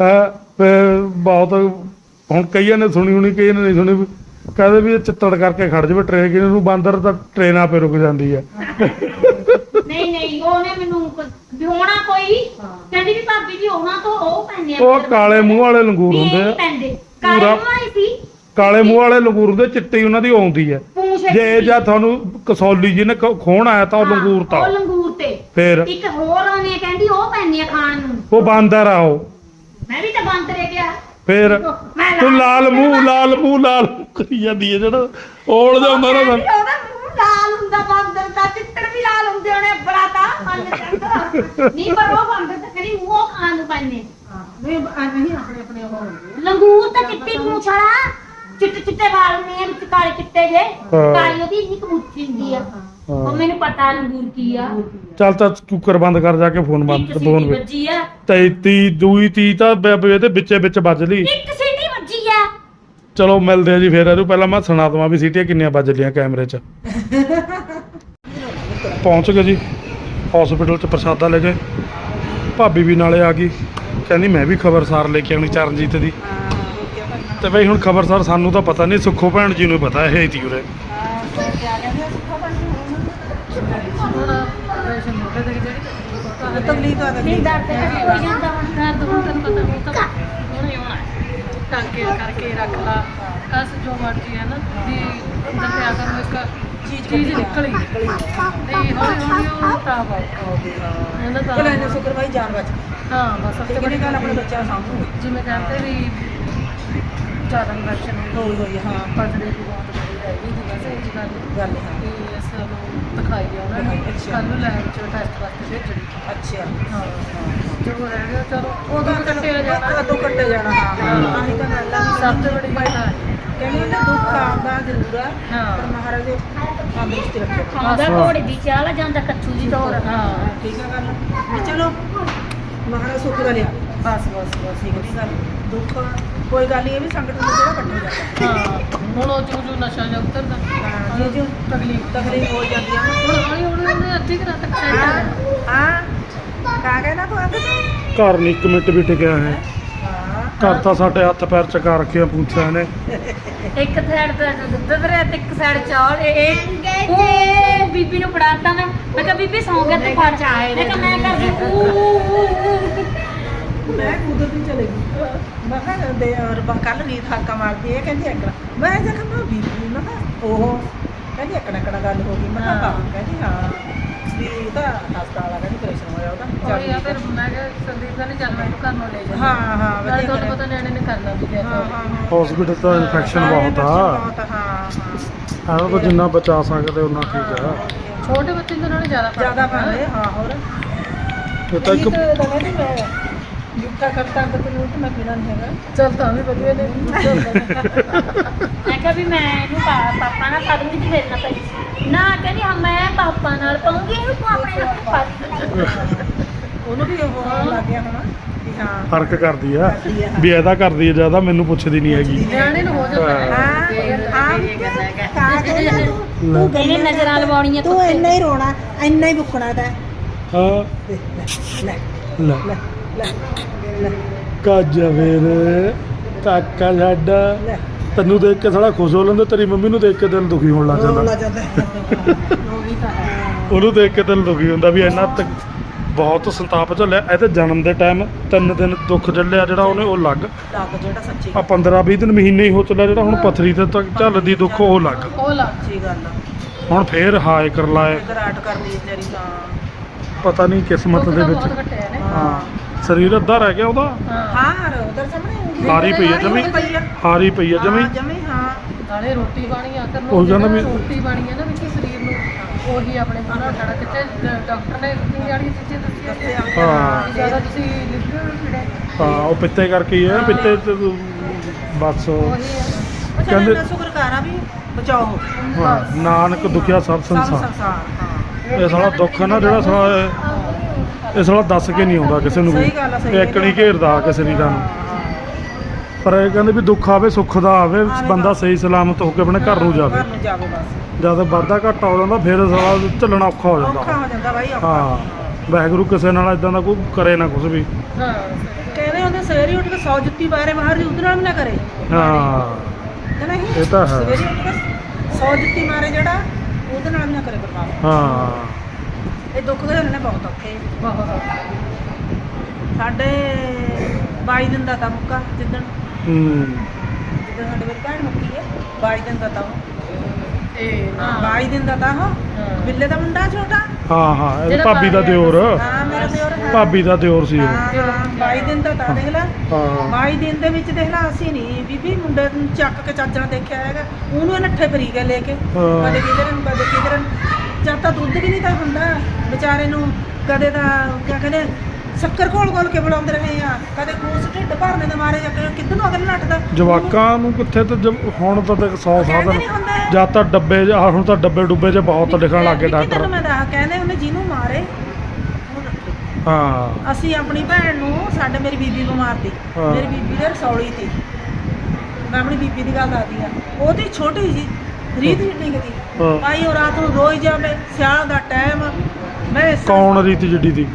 ਹੈ ਫਿਰ ਬਹੁਤ ਹੁਣ ਕਈਆਂ ਨੇ ਸੁਣੀ ਹੋਣੀ ਕਈਆਂ ਨੇ ਨਹੀਂ ਸੁਣੀ ਕਹਿੰਦੇ ਵੀ ਇਹ ਚਿੱਤੜ ਕਰਕੇ ਖੜ ਜਾਵੇ ਟ੍ਰੇਨ ਕਿ ਇਹਨੂੰ ਬਾਂਦਰ ਤਾਂ ਟ੍ਰੇਨ ਆਪੇ ਰੁਕ ਜਾਂਦੀ ਹੈ ਨਹੀਂ ਨਹੀਂ ਉਹਨੇ ਮੈਨੂੰ ਕੁ- ਵੀ ਹੋਣਾ ਕੋਈ? ਕਹਿੰਦੀ ਵੀ ਭਾਬੀ ਜੀ ਉਹਨਾਂ ਤੋਂ ਉਹ ਪੈਂਦੇ ਆ। ਉਹ ਕਾਲੇ ਮੂੰਹ ਵਾਲੇ ਲੰਗੂਰ ਹੁੰਦੇ ਆ। ਪੈਂਦੇ। ਕਾਲੇ ਮੂੰਹ ਵਾਲੀ ਸੀ। ਕਾਲੇ ਮੂੰਹ ਵਾਲੇ ਲੰਗੂਰ ਹੁੰਦੇ ਚਿੱਟੀ ਉਹਨਾਂ ਦੀ ਆਉਂਦੀ ਹੈ ਜੇ ਜਾਂ ਤੁਹਾਨੂੰ ਕਸੌਲੀ ਜੀ ਨੇ ਖੋਣ ਆਇਆ ਤਾਂ ਉਹ ਲੰਗੂਰ ਤਾਂ। ਉਹ ਤੇ ਫਿਰ? ਇੱਕ ਹੋਰ ਉਹਨੇ ਕਹਿੰਦੀ ਉਹ ਪੈਂਦੀ ਆ ਖਾਣ ਨੂੰ। ਉਹ ਬਾਂਦਰ ਆ ਉਹ ਮੈਂ ਵੀ ਤਾਂ ਬਾਂਦਰੇ ਗਿਆ ਫਿਰ? ਮੈਂ ਤੂੰ ਲਾਲ ਮੂੰਹ ਲਾਲ ਮੂੰਹ ਲਾਲ ਮੂੰਹ ਕਰੀ ਜਾਂਦੀ ਹੈ ਜਿਹੜਾ। ਔਲ ਜਾ ਹੁੰਦਾ ਨਾ ਕਹਿੰਦੀ ਉਹਦਾ ਮੂੰਹ ਲਾਲ ਹੁੰਦਾ ਬਾਂਦਰ ਦਾ ਚਿੱਤੜ ਵੀ ਲਾਲ ਹੁੰਦੇ ਹੋਣੇ ਬੜਾ ਤਾਂ ਮੰਨ ਜਾਂਦਾ ਨਹੀਂ ਪਰ ਉਹ ਬਾਂਦਰ ਤਾਂ ਕਹਿੰਦੀ ਮੂੰਹ ਖਾਣ ਨੂੰ ਪੈਂਦੇ। ਨਹੀਂ ਆ ਨਹੀਂ ਆਪਣੇ ਆਪਣੇ ਉਹ ਹੁੰਦੇ ਲੰਗੂਰ ਤਾਂ ਚਿੱਟੀ ਪੂੰਛ ਵਾਲਾ ਚਿੱਟੇ ਚਿੱਟੇ ਵਾਲ ਹੁੰਦੇ ਆ ਵਿੱਚ ਕਾਲੇ ਚਿੱਟੇ ਜੇ। ਕਾਲੀ ਉਹਦੀ ਇੰਨੀ ਕਬੂਤੀ ਹੁੰਦੀ ਆ। ਉਹ ਮੈਨੂੰ ਪਤਾ ਲੰਗੂਰ ਕੀ ਆ। ਚੱਲ ਤਾਂ ਕੁੱਕਰ ਬੰਦ ਕਰ ਜਾ ਕੇ ਫੋਨ ਬੰਦ ਇੱਕ ਫੋਨ ਸੀਟੀ ਵਿੱਚ ਵੱਜੀ ਆ। ਤੇ ਤੀ ਦੂਈ ਤੀ ਤਾਂ ਬ- ਬ- ਇਹਦੇ ਵਿੱਚੇ ਵਿੱਚ ਵੱਜ ਲਈ। ਇੱਕ ਸੀਟੀ ਵੱਜੀ ਆ। ਚਲੋ ਮਿਲਦੇ ਆ ਜੀ ਫੇਰ ਇਹਨੂੰ ਪਹਿਲਾਂ ਮੈਂ ਸੁਣਾ ਦਵਾਂ ਵੀ ਸੀਟੀਆਂ ਕਿੰਨੀਆਂ ਵੱਜ ਲੀਆਂ ਕੈਮਰੇ 'ਚ। ਪਹੁੰਚ ਗਏ ਜੀ ਹਸਪੀਟਲ 'ਚ ਪ੍ਰਸਾਦਾ ਲੈ ਗਏ ਭਾਬੀ ਵੀ ਨਾਲੇ ਆ ਗਈ। ਕਹਿੰਦੀ ਮੈਂ ਵੀ ਖਬਰਸਾਰ ਲੈ ਕੇ ਆਉਣੀ ਚਰਨਜੀਤ ਦੀ। ਤੇ ਬਈ ਹੁਣ ਖਬਰਸਾਰ ਸਾਨੂੰ ਤਾਂ ਪਤਾ ਨਹੀਂ ਸੁੱਖੋ ਭੈਣ ਜੀ ਨੂੰ ਪਤਾ ਇਹ ਤੀ ਉਰੇ। ਤਕਲੀਫ ਆ ਨਹੀਂ ਦਰਦ ਹੋ ਜਾਂਦਾ ਹੁਣ ਦਰਦ ਹੁਣ ਤੈਨੂੰ ਪਤਾ ਉਹ ਤਾਂ ਹੁਣ ਹੀ ਹੋਣਾ ਹੈ। ਟਾਂਕੇ ਕਰਕੇ ਰੱਖ ਲਾ। ਕਸ ਜੋ ਮਰਜ਼ੀ ਹੈ ਨਾ ਵੀ ਅੰਦਰ ਤੇ ਆ ਕੇ ਨੂੰ ਇੱਕ ਚੀਜ਼ ਨਿਕਲੀ। ਨਹੀਂ ਹੌਲੀ ਹੌਲੀ ਉਹ ਤਾਂ ਇਹਨਾਂ ਦਾ ਚਲ ਇਹਨੇ ਸ਼ੁਕਰ ਭਾਈ ਜਾਨ ਬਚ ਹਾਂ ਬਸ ਸਭ ਤੇ ਤੋਂ ਕਿਹਨੇ ਵੱਡੀ ਗੱਲ ਆਪਣੇ ਬੱਚਿਆਂ ਨੂੰ ਸਾਂਭੂ। ਜਿਵੇਂ ਕਹਿੰਦੇ ਵੀ ਜ਼ਿਆਦਾ ਇਨਫੈਕਸ਼ਨ ਹੋਈ ਹੋਈ ਹਾਂ ਪਤਲੇ ਦੀ ਬਹੁਤ। ਬੜੀ ਹੈਗੀ ਦੀ ਵੈਸੇ ਇਹ ਗੱਲ ਗੱਲ ਹਾਂ। ਕਿ ਇਸ ਨੂੰ ਦਿਖਾਈ ਆ ਉਹਨਾਂ ਨੇ। ਅੱਛਾ। ਕੱਲ ਨੂੰ ਲੈਬ ਚ ਟੈਸਟ ਵਾਸਤੇ ਭੇਜਣੀ। ਅੱਛਾ। ਹਾਂ। ਜੋ ਰਹਿ ਗਿਆ ਚਲੋ ਉਹਦਾ ਉਦੋਂ ਕੱਟਿਆ ਜਾਣਾ। ਕਦੋਂ ਕੱਟੇ ਜਾਣਾ ਹਾਂ ਤਾਂ ਹੀ ਤਾਂ ਗੱਲ ਆ। ਵੀ ਸਭ ਤੋਂ ਵੱਡੀ ਗੱਲ ਹੈ ਕਹਿੰਦੇ ਨੇ ਦੁੱਖ ਆਉਂਦਾ ਜ਼ਰੂਰ ਆ ਹਾਂ। ਪਰ ਮਹਾਰਾਜ ਤੰਦਰੁਸਤੀ ਰੱਖੇ ਆਉਂਦਾ ਘੋੜੇ ਦੀ ਚਾਲ ਜਾਂਦਾ ਕੱਚੂ ਦੀ ਤੋਰ ਹਾਂ ਠੀਕ ਆ ਗੱਲ ਵੀ ਚਲੋ। ਮਹਾਰਾਜ ਸੁੱਖ ਦਾ ਲਿਆ। ਬਸ ਬਸ ਬਸ ਠੀਕ ਨਹੀਂ ਗੱਲ ਦੁੱਖ ਕੋਈ ਗੱਲ ਨਹੀਂ ਇਹ ਵੀ ਸੰਕਟ ਨੂੰ ਜਿਹੜਾ ਕੱਟੋ ਜਾਂਦਾ ਹਾਂ ਹੁਣ ਉਹ ਜੋ ਜੋ ਨਸ਼ਾ ਜਿਹਾ ਉਤਰਦਾ। ਹਾਂ ਜੀ ਜੀ ਤਕਲੀਫ ਤਕਲੀਫ ਹੋ ਜਾਂਦੀ ਆ ਨਾ। ਹੁਣ ਹੌਲੀ ਹੌਲੀ ਉਹਨੇ ਅੱਧੀ ਕੁ ਰਾਤ ਤੱਕ ਸੈੱਟ ਹੋ ਕਾ ਕਹਿਣਾ ਤੂੰ ਅੱਗੇ ਘਰ ਨਹੀਂ ਇੱਕ ਮਿੰਟ ਵੀ ਟਿਕਿਆ ਹੈ। ਹਾਂ। ਘਰ ਤਾਂ ਸਾਡੇ ਹੱਥ ਪੈਰ ਚਕਾ ਰੱਖੇ ਆ ਪੁੱਛਿਆ ਨੇ। ਇੱਕ ਸਾਈਡ ਤੇ ਦੁੱਧ ਦਰਿਆ ਤੇ ਇੱਕ ਸਾਈਡ ਚੌਲ। ਇਹ ਉਹ ਬੀਬੀ ਨੂੰ ਫੜਾਤਾ ਮੈਂ। ਮੈਂ ਕਿਹਾ ਬੀਬੀ ਸੌਂ ਗਿਆ ਤੇ ਫੜ। ਮੈਂ ਕਿਹਾ ਮੈਂ ਕਰਦੀ ਊ, ਊ, ਊ, ਊ। ਮੈਂ ਕੁਦਰਤ ਹੀ ਚਲੇ ਗਈ। ਮੈਂ ਕਿਹਾ ਦੇ ਔਰ ਕੱਲ ਨੀਂਦ ਹਾਕਾ ਮਾਰਦੀ ਹੈ ਕਹਿੰਦੀ ਅਕੜਾ ਮੈਂ ਜਦ ਮੈਂ ਵੀ ਮੈਂ ਕਿਹਾ ਉਹ ਕਹਿੰਦੀ ਅਕੜਾ ਅਕੜਾ ਗੱਲ ਹੋ ਗਈ। ਮੈਂ ਕਿਹਾ ਹਾਂ। ਕਹਿੰਦੀ ਹਾਂ। ਵੀ ਉਹਦਾ ਹਸਪਤਾਲ ਵਾਲਾ ਕਹਿੰਦੀ ਆਪਰੇਸ਼ਨ ਹੋਇਆ ਉਹਦਾ। ਉਹੀ ਆ ਫਿਰ ਮੈਂ ਕਿਹਾ ਸੰਦੀਪ ਕਹਿੰਦੇ ਚੱਲ ਮੈਨੂੰ ਘਰ ਨੂੰ ਲੈ ਜਾ ਹਾਂ ਹਾਂ ਨਾਲੇ ਵਧੀਆ ਤੁਹਾਨੂੰ। ਪਤਾ ਨਿਆਣੇ ਨੇ ਕਰਨਾ ਵੀ ਹਾਂ ਹਾਂ ਹਾਂ। ਹਸਪੀਟਲ ਤਾਂ ਇਨਫੈਕਸ਼ਨ ਬਹੁਤ ਆ। ਬਹੁਤ ਆ, ਹਾਂ ਹਾਂ। ਇਹਨਾਂ ਤੋਂ ਜਿੰਨਾ ਬਚਾ ਸਕਦੇ ਉਹਨਾਂ ਠੀਕ ਆ। ਛੋਟੇ ਬੱਚੇ ਦੇ ਨਾਲੇ ਜ਼ਿਆਦਾ ਫ਼ਰਕ ਜ਼ਿਆਦਾ। ਪਾਉਂਦੇ ਹਾਂ ਹੋਰ। ਇਹ ਤਾਂ ਇੱਕ ਦਵਾ ਨਹੀਂ ਮੈਂ ਜੁੱਤਾ ਕਰਤਾ ਕਿ ਤੈਨੂੰ ਤੇ ਮੈਂ ਪੀਣਾ ਨਹੀਂ ਹੈਗਾ। ਚੱਲ ਤਾਂ ਵੀ ਵਧੀਆ ਨੇ। ਮੈਂ ਕਿਹਾ ਵੀ ਮੈਂ ਇਹਨੂੰ ਪਾ- ਪਾਪਾ ਨਾਲ ਪਾ ਦੂੰਗੀ ਤੇ ਮੇਰੇ ਨਾਲ ਪਈ ਨਾ ਕਹਿੰਦੀ ਹਾਂ ਮੈਂ ਪਾਪਾ ਨਾਲ ਪਾਉਂਗੀ ਇਹਨੂੰ ਤੂੰ ਆਪਣੇ ਨਾਲ ਪਾ ਦੇ ਉਹਨੂੰ ਵੀ ਉਹ ਲੱਗ ਗਿਆ ਹੁਣ ਵੀ ਹਾਂ। ਫ਼ਰਕ ਕਰਦੀ ਆ। ਵੀ ਇਹਦਾ ਕਰਦੀ ਆ ਜ਼ਿਆਦਾ ਮੈਨੂੰ ਪੁੱਛਦੀ ਨਹੀਂ ਹੈਗੀ। ਨਿਆਣੇ ਨੂੰ ਹੋ ਜਾਂਦਾ। ਹੈ। ਹਾਂ ਹਾਂ ਕਹਿੰਦਾ ਕਹਿੰਦਾ ਤੂੰ ਤੂੰ ਇਹਨੇ ਨਜ਼ਰਾਂ ਲਵਾਉਣੀਆਂ ਤੂੰ ਇੰਨਾ ਹੀ ਰੋਣਾ ਇੰਨਾ ਹੀ ਬੁੱਕਣਾ ਤਾਂ। ਹਾਂ। ਲੈ। ਲੈ। ਲੈ। ਕੱਜ ਫੇਰ ਕਾਕਾ ਸਾਡਾ। ਤੈਨੂੰ ਦੇਖ ਕੇ ਸਾਲਾ ਖੁਸ਼ ਹੋ ਲੈਂਦਾ ਤੇਰੀ ਮੰਮੀ ਨੂੰ ਦੇਖ ਕੇ ਦਿਲ ਦੁਖੀ ਹੋਣ ਲੱਗ ਜਾਂਦਾ। ਜਾਂਦਾ ਉਹ ਵੀ ਤਾਂ ਹੈ ਉਹਨੂੰ ਦੇਖ ਕੇ ਦਿਲ ਦੁਖੀ ਹੁੰਦਾ ਵੀ ਇੰਨਾ ਤਕ- ਬਹੁਤ ਸੰਤਾਪ ਝੱਲਿਆ। ਇਹ ਤੇ ਜਨਮ ਦੇ ਟਾਈਮ ਤਿੰਨ ਦਿਨ ਦੁੱਖ ਝੱਲਿਆ ਜਿਹੜਾ ਉਹਨੇ ਉਹ ਲੱਗ। ਲੱਗ ਜਿਹੜਾ ਸੱਚੀ ਆ 15 20 ਦਿਨ ਮਹੀਨੇ ਹੀ ਹੋ ਚੱਲਿਆ ਜਿਹੜਾ ਹੁਣ ਪਥਰੀ ਤੇ ਤੱਕ ਝੱਲਦੀ ਦੁੱਖ ਉਹ ਲੱਗ। ਉਹ ਗੱਲ। ਹੁਣ ਫੇਰ ਹਾਏ ਕਰ ਲਾਏ। ਗਰਾਟ ਤਾਂ। ਪਤਾ ਨਹੀਂ ਕਿਸਮਤ ਦੇ ਵਿੱਚ। ਹਾਂ। ਸਰੀਰ ਅੱਧਾ ਰਹਿ ਗਿਆ ਉਹਦਾ। ਹਾਂ ਹਾਂ ਉਧਰ ਸਾਹਮਣੇ ਉਂਗਲੀ ਹਾਰੀ ਪਈ ਆ ਜਮੀ। ਹਾਰੀ ਪਈ ਆ ਜਮੀ। ਹਾਂ, ਜਮੀ ਹਾਂ। ਨਾਲੇ ਰੋਟੀ ਪਾਣੀ ਆ ਕਰਨ ਉਹ ਕਹਿੰਦਾ ਵੀ- ਰੋਟੀ ਪਾਣੀ ਹੈ ਨਾ ਵਿੱਚ ਸਰੀਰ ਨੂੰ ਉਹੀ ਆਪਣੇ ਮਨ ਛੜਾ ਕਿਤੇ ਡਾਕਟਰ ਨੇ ਕੀ ਵਾਲੀ ਚੀਜ਼ਾਂ ਦੱਸੀਆਂ। ਹਾਂ। ਵੀ ਜ਼ਿਆਦਾ ਤੁਸੀਂ ਲਿਵਰ ਪੀੜੇ ਹਾਂ। ਉਹ ਪਿੱਤੇ ਕਰਕੇ ਹੀ ਹੈ ਪਿੱਤੇ ਤੇ ਬਸ। ਉਹੀ ਹੈ ਉਹ ਚੱਲ ਕਹਿੰਦੇ- ਸ਼ੁਕਰ ਕਰ ਆ ਵੀ ਬਚਾਓ। ਹਾਂ, ਨਾਨਕ ਦੁਖਿਆ ਸਭ ਸਭ ਸੰਸਾਰ ਸੰਸਾਰ ਹਾਂ। ਇਹ ਸਾਲਾ ਦੁੱਖ ਹੈ ਨਾ ਜਿਹੜਾ ਸਾਲਾ ਇਹ- ਇਹ ਸਾਲਾ ਦੱਸ ਕੇ ਨਹੀਂ ਆਉਂਦਾ ਕਿਸੇ ਨੂੰ ਵੀ। ਸਹੀ ਗੱਲ ਆ, ਸਹੀ ਇਹ ਇੱਕ ਨਹੀਂ ਘੇਰਦਾ ਕਿਸੇ ਰੀਰਾਂ ਨੂੰ ਪਰ ਇਹ ਕਹਿੰਦੇ ਵੀ ਦੁੱਖ ਆਵੇ ਸੁੱਖ ਦਾ ਆਵੇ ਆਵੇ ਬੰਦਾ ਬਸ। ਸਹੀ ਸਲਾਮਤ ਹੋ ਕੇ ਆਪਣੇ ਘਰ ਨੂੰ ਜਾਵੇ। ਘਰ ਨੂੰ ਜਾਵੇ ਬਸ। ਜਦ ਵਾਧਾ ਘਾਟਾ ਹੋ ਜਾਂਦਾ ਫਿਰ ਸਾਲਾ ਝੱਲਣਾ ਔਖਾ ਹੋ ਔਖਾ ਜਾਂਦਾ ਹੋ ਜਾਂਦਾ ਬਾਈ ਔਖਾ। ਹਾਂ ਵਾਹਿਗੁਰੂ ਕਿਸੇ ਨਾਲ ਇਦਾਂ ਦਾ ਕੋਈ ਕਰੇ ਨਾ ਕੁਝ ਵੀ। ਹਾਂ ਕਹਿੰਦੇ ਹੁੰਦੇ ਸਵੇਰੇ ਉੱਠ ਕੇ 100 ਜੁੱਤੀ ਬਾਰੇ ਬਾਹਰ ਦੀ ਉਧਰ ਨਾਲ ਵੀ ਨਾ ਕਰੇ। ਹਾਂ ਇਹ ਤਾਂ ਹੈ। ਸਵੇਰੇ ਉੱਠ ਕੇ 100 ਜੁੱਤੀ ਮਾਰੇ ਜਿਹੜਾ ਉਹਦੇ ਨਾਲ ਵੀ ਨਾ ਕਰੇ ਹਾਂ। ਇਹ ਦੁੱਖ ਦੇ ਨੇ ਬਹੁਤ ਔਖੇ ਬਹੁਤ ਸਾਡੇ 22 ਦਿਨ ਦਾ ਤਾਂ ਮੁੱਕਾ ਜਿੱਦਣ ਹੂੰ ਜਿੱਦਣ ਸਾਡੇ ਮੇਰੀ ਭੈਣ ਮੁੱਕੀ ਹੈ 22 ਦਿਨ ਦਾ ਤਾਂ ਉਹ। ਤੇ ਹਾਂ 22 ਦਿਨ ਦਾ ਤਾਂ ਉਹ। ਬਿੱਲੇ ਦਾ ਮੁੰਡਾ ਛੋਟਾ। ਹਾਂ ਹਾਂ ਇਹ ਭਾਬੀ ਦਾ ਦਿਓਰ। ਹਾਂ ਮੇਰਾ ਦਿਓਰ ਹੈ। ਭਾਬੀ ਦਾ ਦਿਓਰ ਸੀ ਉਹ। ਹਾਂ ਹਾਂ 22 ਦਿਨ ਦਾ ਤਾਂ ਦੇਖ ਲੈ। ਹਾਂ 22 ਦਿਨ ਦੇ ਵਿੱਚ ਦੇਖ ਲਾ ਅਸੀਂ ਨਹੀਂ ਬੀਬੀ ਮੁੰਡੇ ਨੂੰ ਚੱਕ ਕੇ ਚਾਚਾ ਦੇਖਿਆ ਹੈਗਾ। ਉਹਨੂੰ ਇਹ ਨੱਠੇ ਫਰੀ ਗਏ ਲੈ ਕੇ। ਹਾਂ। ਕਦੇ ਕਿਧਰ ਨੂੰ ਕਦੇ ਕਿਧਰ ਨੂੰ। ਜਦ ਤਾਂ ਦੁੱਧ ਵੀ ਨਹੀਂ ਤਾਂ ਹੁੰਦਾ। ਵਿਚਾਰੇ ਨੂੰ ਕਦੇ ਤਾਂ ਕਿਆ ਕਹਿੰਦੇ ਸ਼ੱਕਰ ਘੋਲ ਘੋਲ ਕੇ ਬੁਲਾਉਂਦੇ ਰਹੇ ਆ। ਕਦੇ ਕੂਸ ਢਿੱਡ ਭਰਨੇ ਦੇ ਮਾਰੇ ਜਾਂ ਕਿੱਧਰ ਨੂੰ ਅਗਲ ਨੱਠਦਾ ਜਵਾਕਾਂ ਨੂੰ ਕਿੱਥੇ ਤੇ ਜਬ- ਹੁਣ ਤਾਂ ਦੇਖ 100 ਕਹਿੰਦੇ ਸਾਧਨ ਨਹੀਂ ਹੁੰਦੇ। ਤਾਂ ਡੱਬੇ ਆਹ ਹੁਣ ਤਾਂ ਡੱਬੇ ਡੁੱਬੇ 'ਚ ਬਹੁਤ ਲਿਖਣ ਲੱਗ ਗਏ ਡਾਕਟਰ। ਮੈਂ ਦੱਸ ਕਹਿੰਦੇ ਉਹਨੇ ਜਿਹਨੂੰ ਮਾਰੇ ਉਹ ਰੱਖੇ। ਹਾਂ। ਅਸੀਂ ਆਪਣੀ ਭੈਣ ਨੂੰ ਸਾਡੇ ਮੇਰੀ ਬੀਬੀ ਬਿਮਾਰ ਸੀ। ਹਾਂ। ਮੇਰੀ ਬੀਬੀ ਦੇ ਰਸੌਲੀ ਸੀ। ਮੈਂ ਆਪਣੀ ਬੀਬੀ ਦੀ ਗੱਲ ਦੱਸਦੀ ਆ। ਉਹਦੀ ਛੋਟੀ ਜੀ ਰੀਤ ਜਿੰਨੀ ਕੁ ਸੀ ਹਾਂ। ਭਾਈ ਉਹ ਰਾਤ ਨੂੰ ਰੋਈ ਜਾਵੇ ਸਿਆਲ ਦਾ ਟਾਈਮ ਮੈਂ ਇਸ- ਕੌਣ ਰੀਤੀ ਜਿੱਡੀ ਦੀ?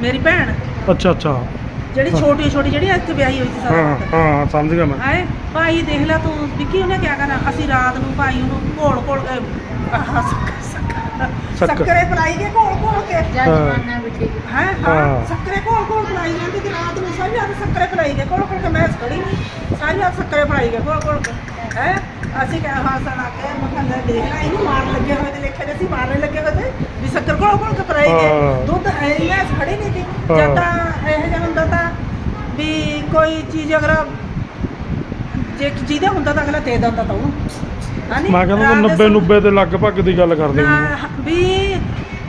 ਮੇਰੀ ਭੈਣ। ਅੱਛਾ ਅੱਛਾ। ਜਿਹੜੀ ਛੋਟੀ ਛੋਟੀ ਜਿਹੜੀ ਇੱਥੇ ਵਿਆਹੀ ਹੋਈ ਸੀ ਹਾਂ ਸਾਡਾ ਹਾਂ ਸਮਝ ਗਿਆ ਮੈਂ। ਹਾਏ ਭਾਈ ਦੇਖ ਲੈ ਤੂੰ ਵਿੱਕੀ ਉਹਨੇ ਕਿਆ ਕਰਨਾ ਅਸੀਂ ਰਾਤ ਨੂੰ ਭਾਈ ਉਹਨੂੰ ਘੋਲ ਘੋਲ ਕੇ ਆਹ ਸ਼ੱਕ- ਸ਼ੱਕ- ਸ਼ੱਕ- ਸ਼ੱਕਰੇ ਪਲਾਈ ਕੇ। ਘੋਲ ਘੋਲ ਕੇ ਜਜਮਾਨਾ ਵੀ ਠੀਕ ਹੈ ਹਾਂ। ਹਾਂ। ਸ਼ੱਕਰੇ ਘੋਲ ਘੋਲ ਪਲਾਈ ਜਾਂਦੀ ਤੇ ਰਾਤ ਨੂੰ ਸਾਰੀ ਰਾਤ ਸ਼ੱਕਰੇ ਪਲਾਈ ਕੇ ਘੋਲ ਘੋਲ ਕੇ ਮੈਂ ਖੜੀ ਨਹੀਂ। ਸਾਰੀ ਰਾਤ ਸ਼ੱਕਰੇ ਪਲਾਈ ਕੇ ਘੋਲ ਘੋਲ ਕੇ। ਹੈ ਅਸੀਂ ਕਿਹਾ ਹਾਸਾ ਲਾ ਕੇ ਮੈਂ ਕਿਹਾ ਲੈ ਦੇਖ ਲੈ ਇਹਨੂੰ ਮਾਰਨ ਲੱਗੇ ਹੋਏ ਤੇ ਲੇਖੇ ਦੇ ਅਸੀਂ ਮਾਰਨ ਲੱਗੇ ਹੋਏ ਤੇ ਵੀ ਸ਼ੱਕਰ ਘੋਲ ਘੋਲ ਕੇ ਪਲਾਈ ਹਾਂ। ਕੇ ਦੁੱਧ ਐ ਹੀ ਮੈਂ ਖੜੀ ਨਹੀਂ ਸੀ। ਹਾਂ। ਜਦ ਤਾਂ ਇਹ ਜਿਹਾ ਹੁੰਦਾ ਤਾਂ ਵੀ ਕੋਈ ਚੀਜ਼ ਅਗਰ ਜੇ ਜਿਹਦਾ ਹੁੰਦਾ ਤਾਂ ਅਗਲਾ ਦੇ ਦਿੰਦਾ ਤਾਂ ਉਹਨੂੰ। ਹੈਨੀ? ਮੈਂ ਕਹਿੰਦਾ ਦੇ 90 90 ਦੇ ਲਗਭਗ ਦੀ ਗੱਲ ਕਰਦੇ ਹਾਂ ਵੀ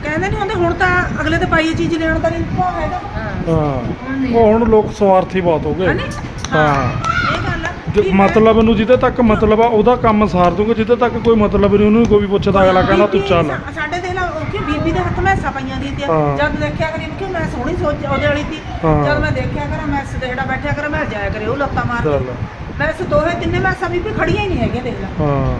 ਕਹਿੰਦੇ ਨਹੀਂ ਹੁੰਦੇ ਹੁਣ ਤਾਂ ਅਗਲੇ ਤੇ ਪਾਈ ਚੀਜ਼ ਲੈਣ ਦਾ ਨਹੀਂ ਭਾਅ ਹੈਗਾ। ਹਾਂ। ਉਹ ਹੁਣ ਲੋਕ ਸਵਾਰਥੀ ਬਹੁਤ ਹੋ ਗਏ। ਹਾਂ। ਇਹ ਗੱਲ ਮਤਲਬ ਨੂੰ ਜਿਹਦੇ ਤੱਕ ਮਤਲਬ ਆ ਉਹਦਾ ਕੰਮ ਸਾਰ ਦੂੰਗਾ ਜਿਹਦੇ ਤੱਕ ਕੋਈ ਮਤਲਬ ਨਹੀਂ ਉਹਨੂੰ ਕੋਈ ਪੁੱਛਦਾ ਅਗਲਾ ਕਹਿੰਦਾ ਤੂੰ ਚੱਲ। ਸਾਡੇ ਦੇ ਲਾ ਕਿ ਬੀਬੀ ਦੇ ਹੱਥ ਮੈਸਾਂ ਪਈਆਂ ਦੀ ਤੇ। ਜਦ ਦੇਖਿਆ ਕਰੀ ਕਿ ਮੈਂ ਸੋਹਣੀ ਸੋਚ ਉਹਦੇ ਵਾਲੀ ਸੀ। ਜਦ ਮੈਂ ਦੇਖਿਆ ਕਰਾਂ ਮੈਂ ਸਦੇੜਾ ਬੈਠਿਆ ਕਰਾਂ ਮੈਂ ਜਾਇਆ ਕਰੇ ਉਹ ਲੱਤਾਂ ਮਾਰ ਮੈਂ ਸ ਦੋਹੇ ਤਿੰਨੇ ਮੈਸਾਂ ਬੀਬੀ ਖੜੀਆਂ ਹੀ ਨਹੀਂ ਹੈਗੀਆਂ ਦੇਖ ਲੈ। ਹਾਂ।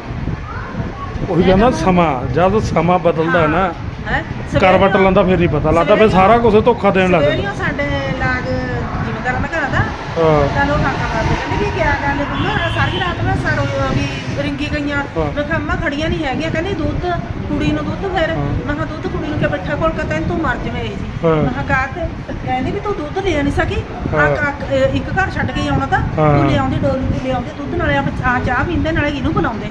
ਉਹੀ ਕਹਿੰਦਾ ਸਮਾਂ ਜਦ ਸਮਾਂ ਬਦਲਦਾ ਹੈ ਨਾ ਹੈ ਕਰਵਟ ਲੈਂਦਾ ਫਿਰ ਨਹੀਂ ਪਤਾ ਲੱਗਦਾ ਫਿਰ ਸਾਰਾ ਕੁਝ ਧੋਖਾ ਦੇਣ ਲੱਗ ਜਾਂਦਾ। ਸਾਡੇ ਲਾਗ ਜ਼ਿਮੀਂਦਾਰਾਂ ਦਾ ਘਰ ਦਾ ਹਾਂ। ਚਲੋ ਕਾਕਾ ਕਰਦੇ ਕਹਿੰਦੇ ਵੀ ਕਿਆ ਰਿੰਗੀ ਗਈਆਂ। ਮੈਂ ਕਿਹਾ ਅੰਮਾ ਖੜੀਆਂ ਨਹੀਂ ਹੈਗੀਆਂ। ਕਹਿੰਦੀ ਦੁੱਧ ਕੁੜੀ ਨੂੰ ਦੁੱਧ ਫਿਰ। ਮੈਂ ਕਿਹਾ ਦੁੱਧ ਕੁੜੀ ਨੂੰ ਕਿ ਬੱਠਾ ਕੋਲ ਕਹਿੰਦਾ ਤੂੰ ਮਰ ਜਵੇਂ ਇਹ ਜੀ। ਮੈਂ ਕਿਹਾ ਕਾਕ ਕਹਿੰਦੀ ਵੀ ਤੂੰ ਦੁੱਧ ਲੈ ਨਹੀਂ ਸਕੀ। ਆ ਇੱਕ ਘਰ ਛੱਡ ਕੇ ਆਉਣਾ ਤਾਂ। ਤੂੰ ਲਿਆਉਂਦੀ ਡੋਲੂ ਤੇ ਲਿਆਉਂਦੇ ਦੁੱਧ ਨਾਲੇ ਆ ਆ ਚਾਹ ਪੀਂਦੇ ਨਾਲੇ ਇਹਨੂੰ ਬੁਲਾਉਂਦੇ।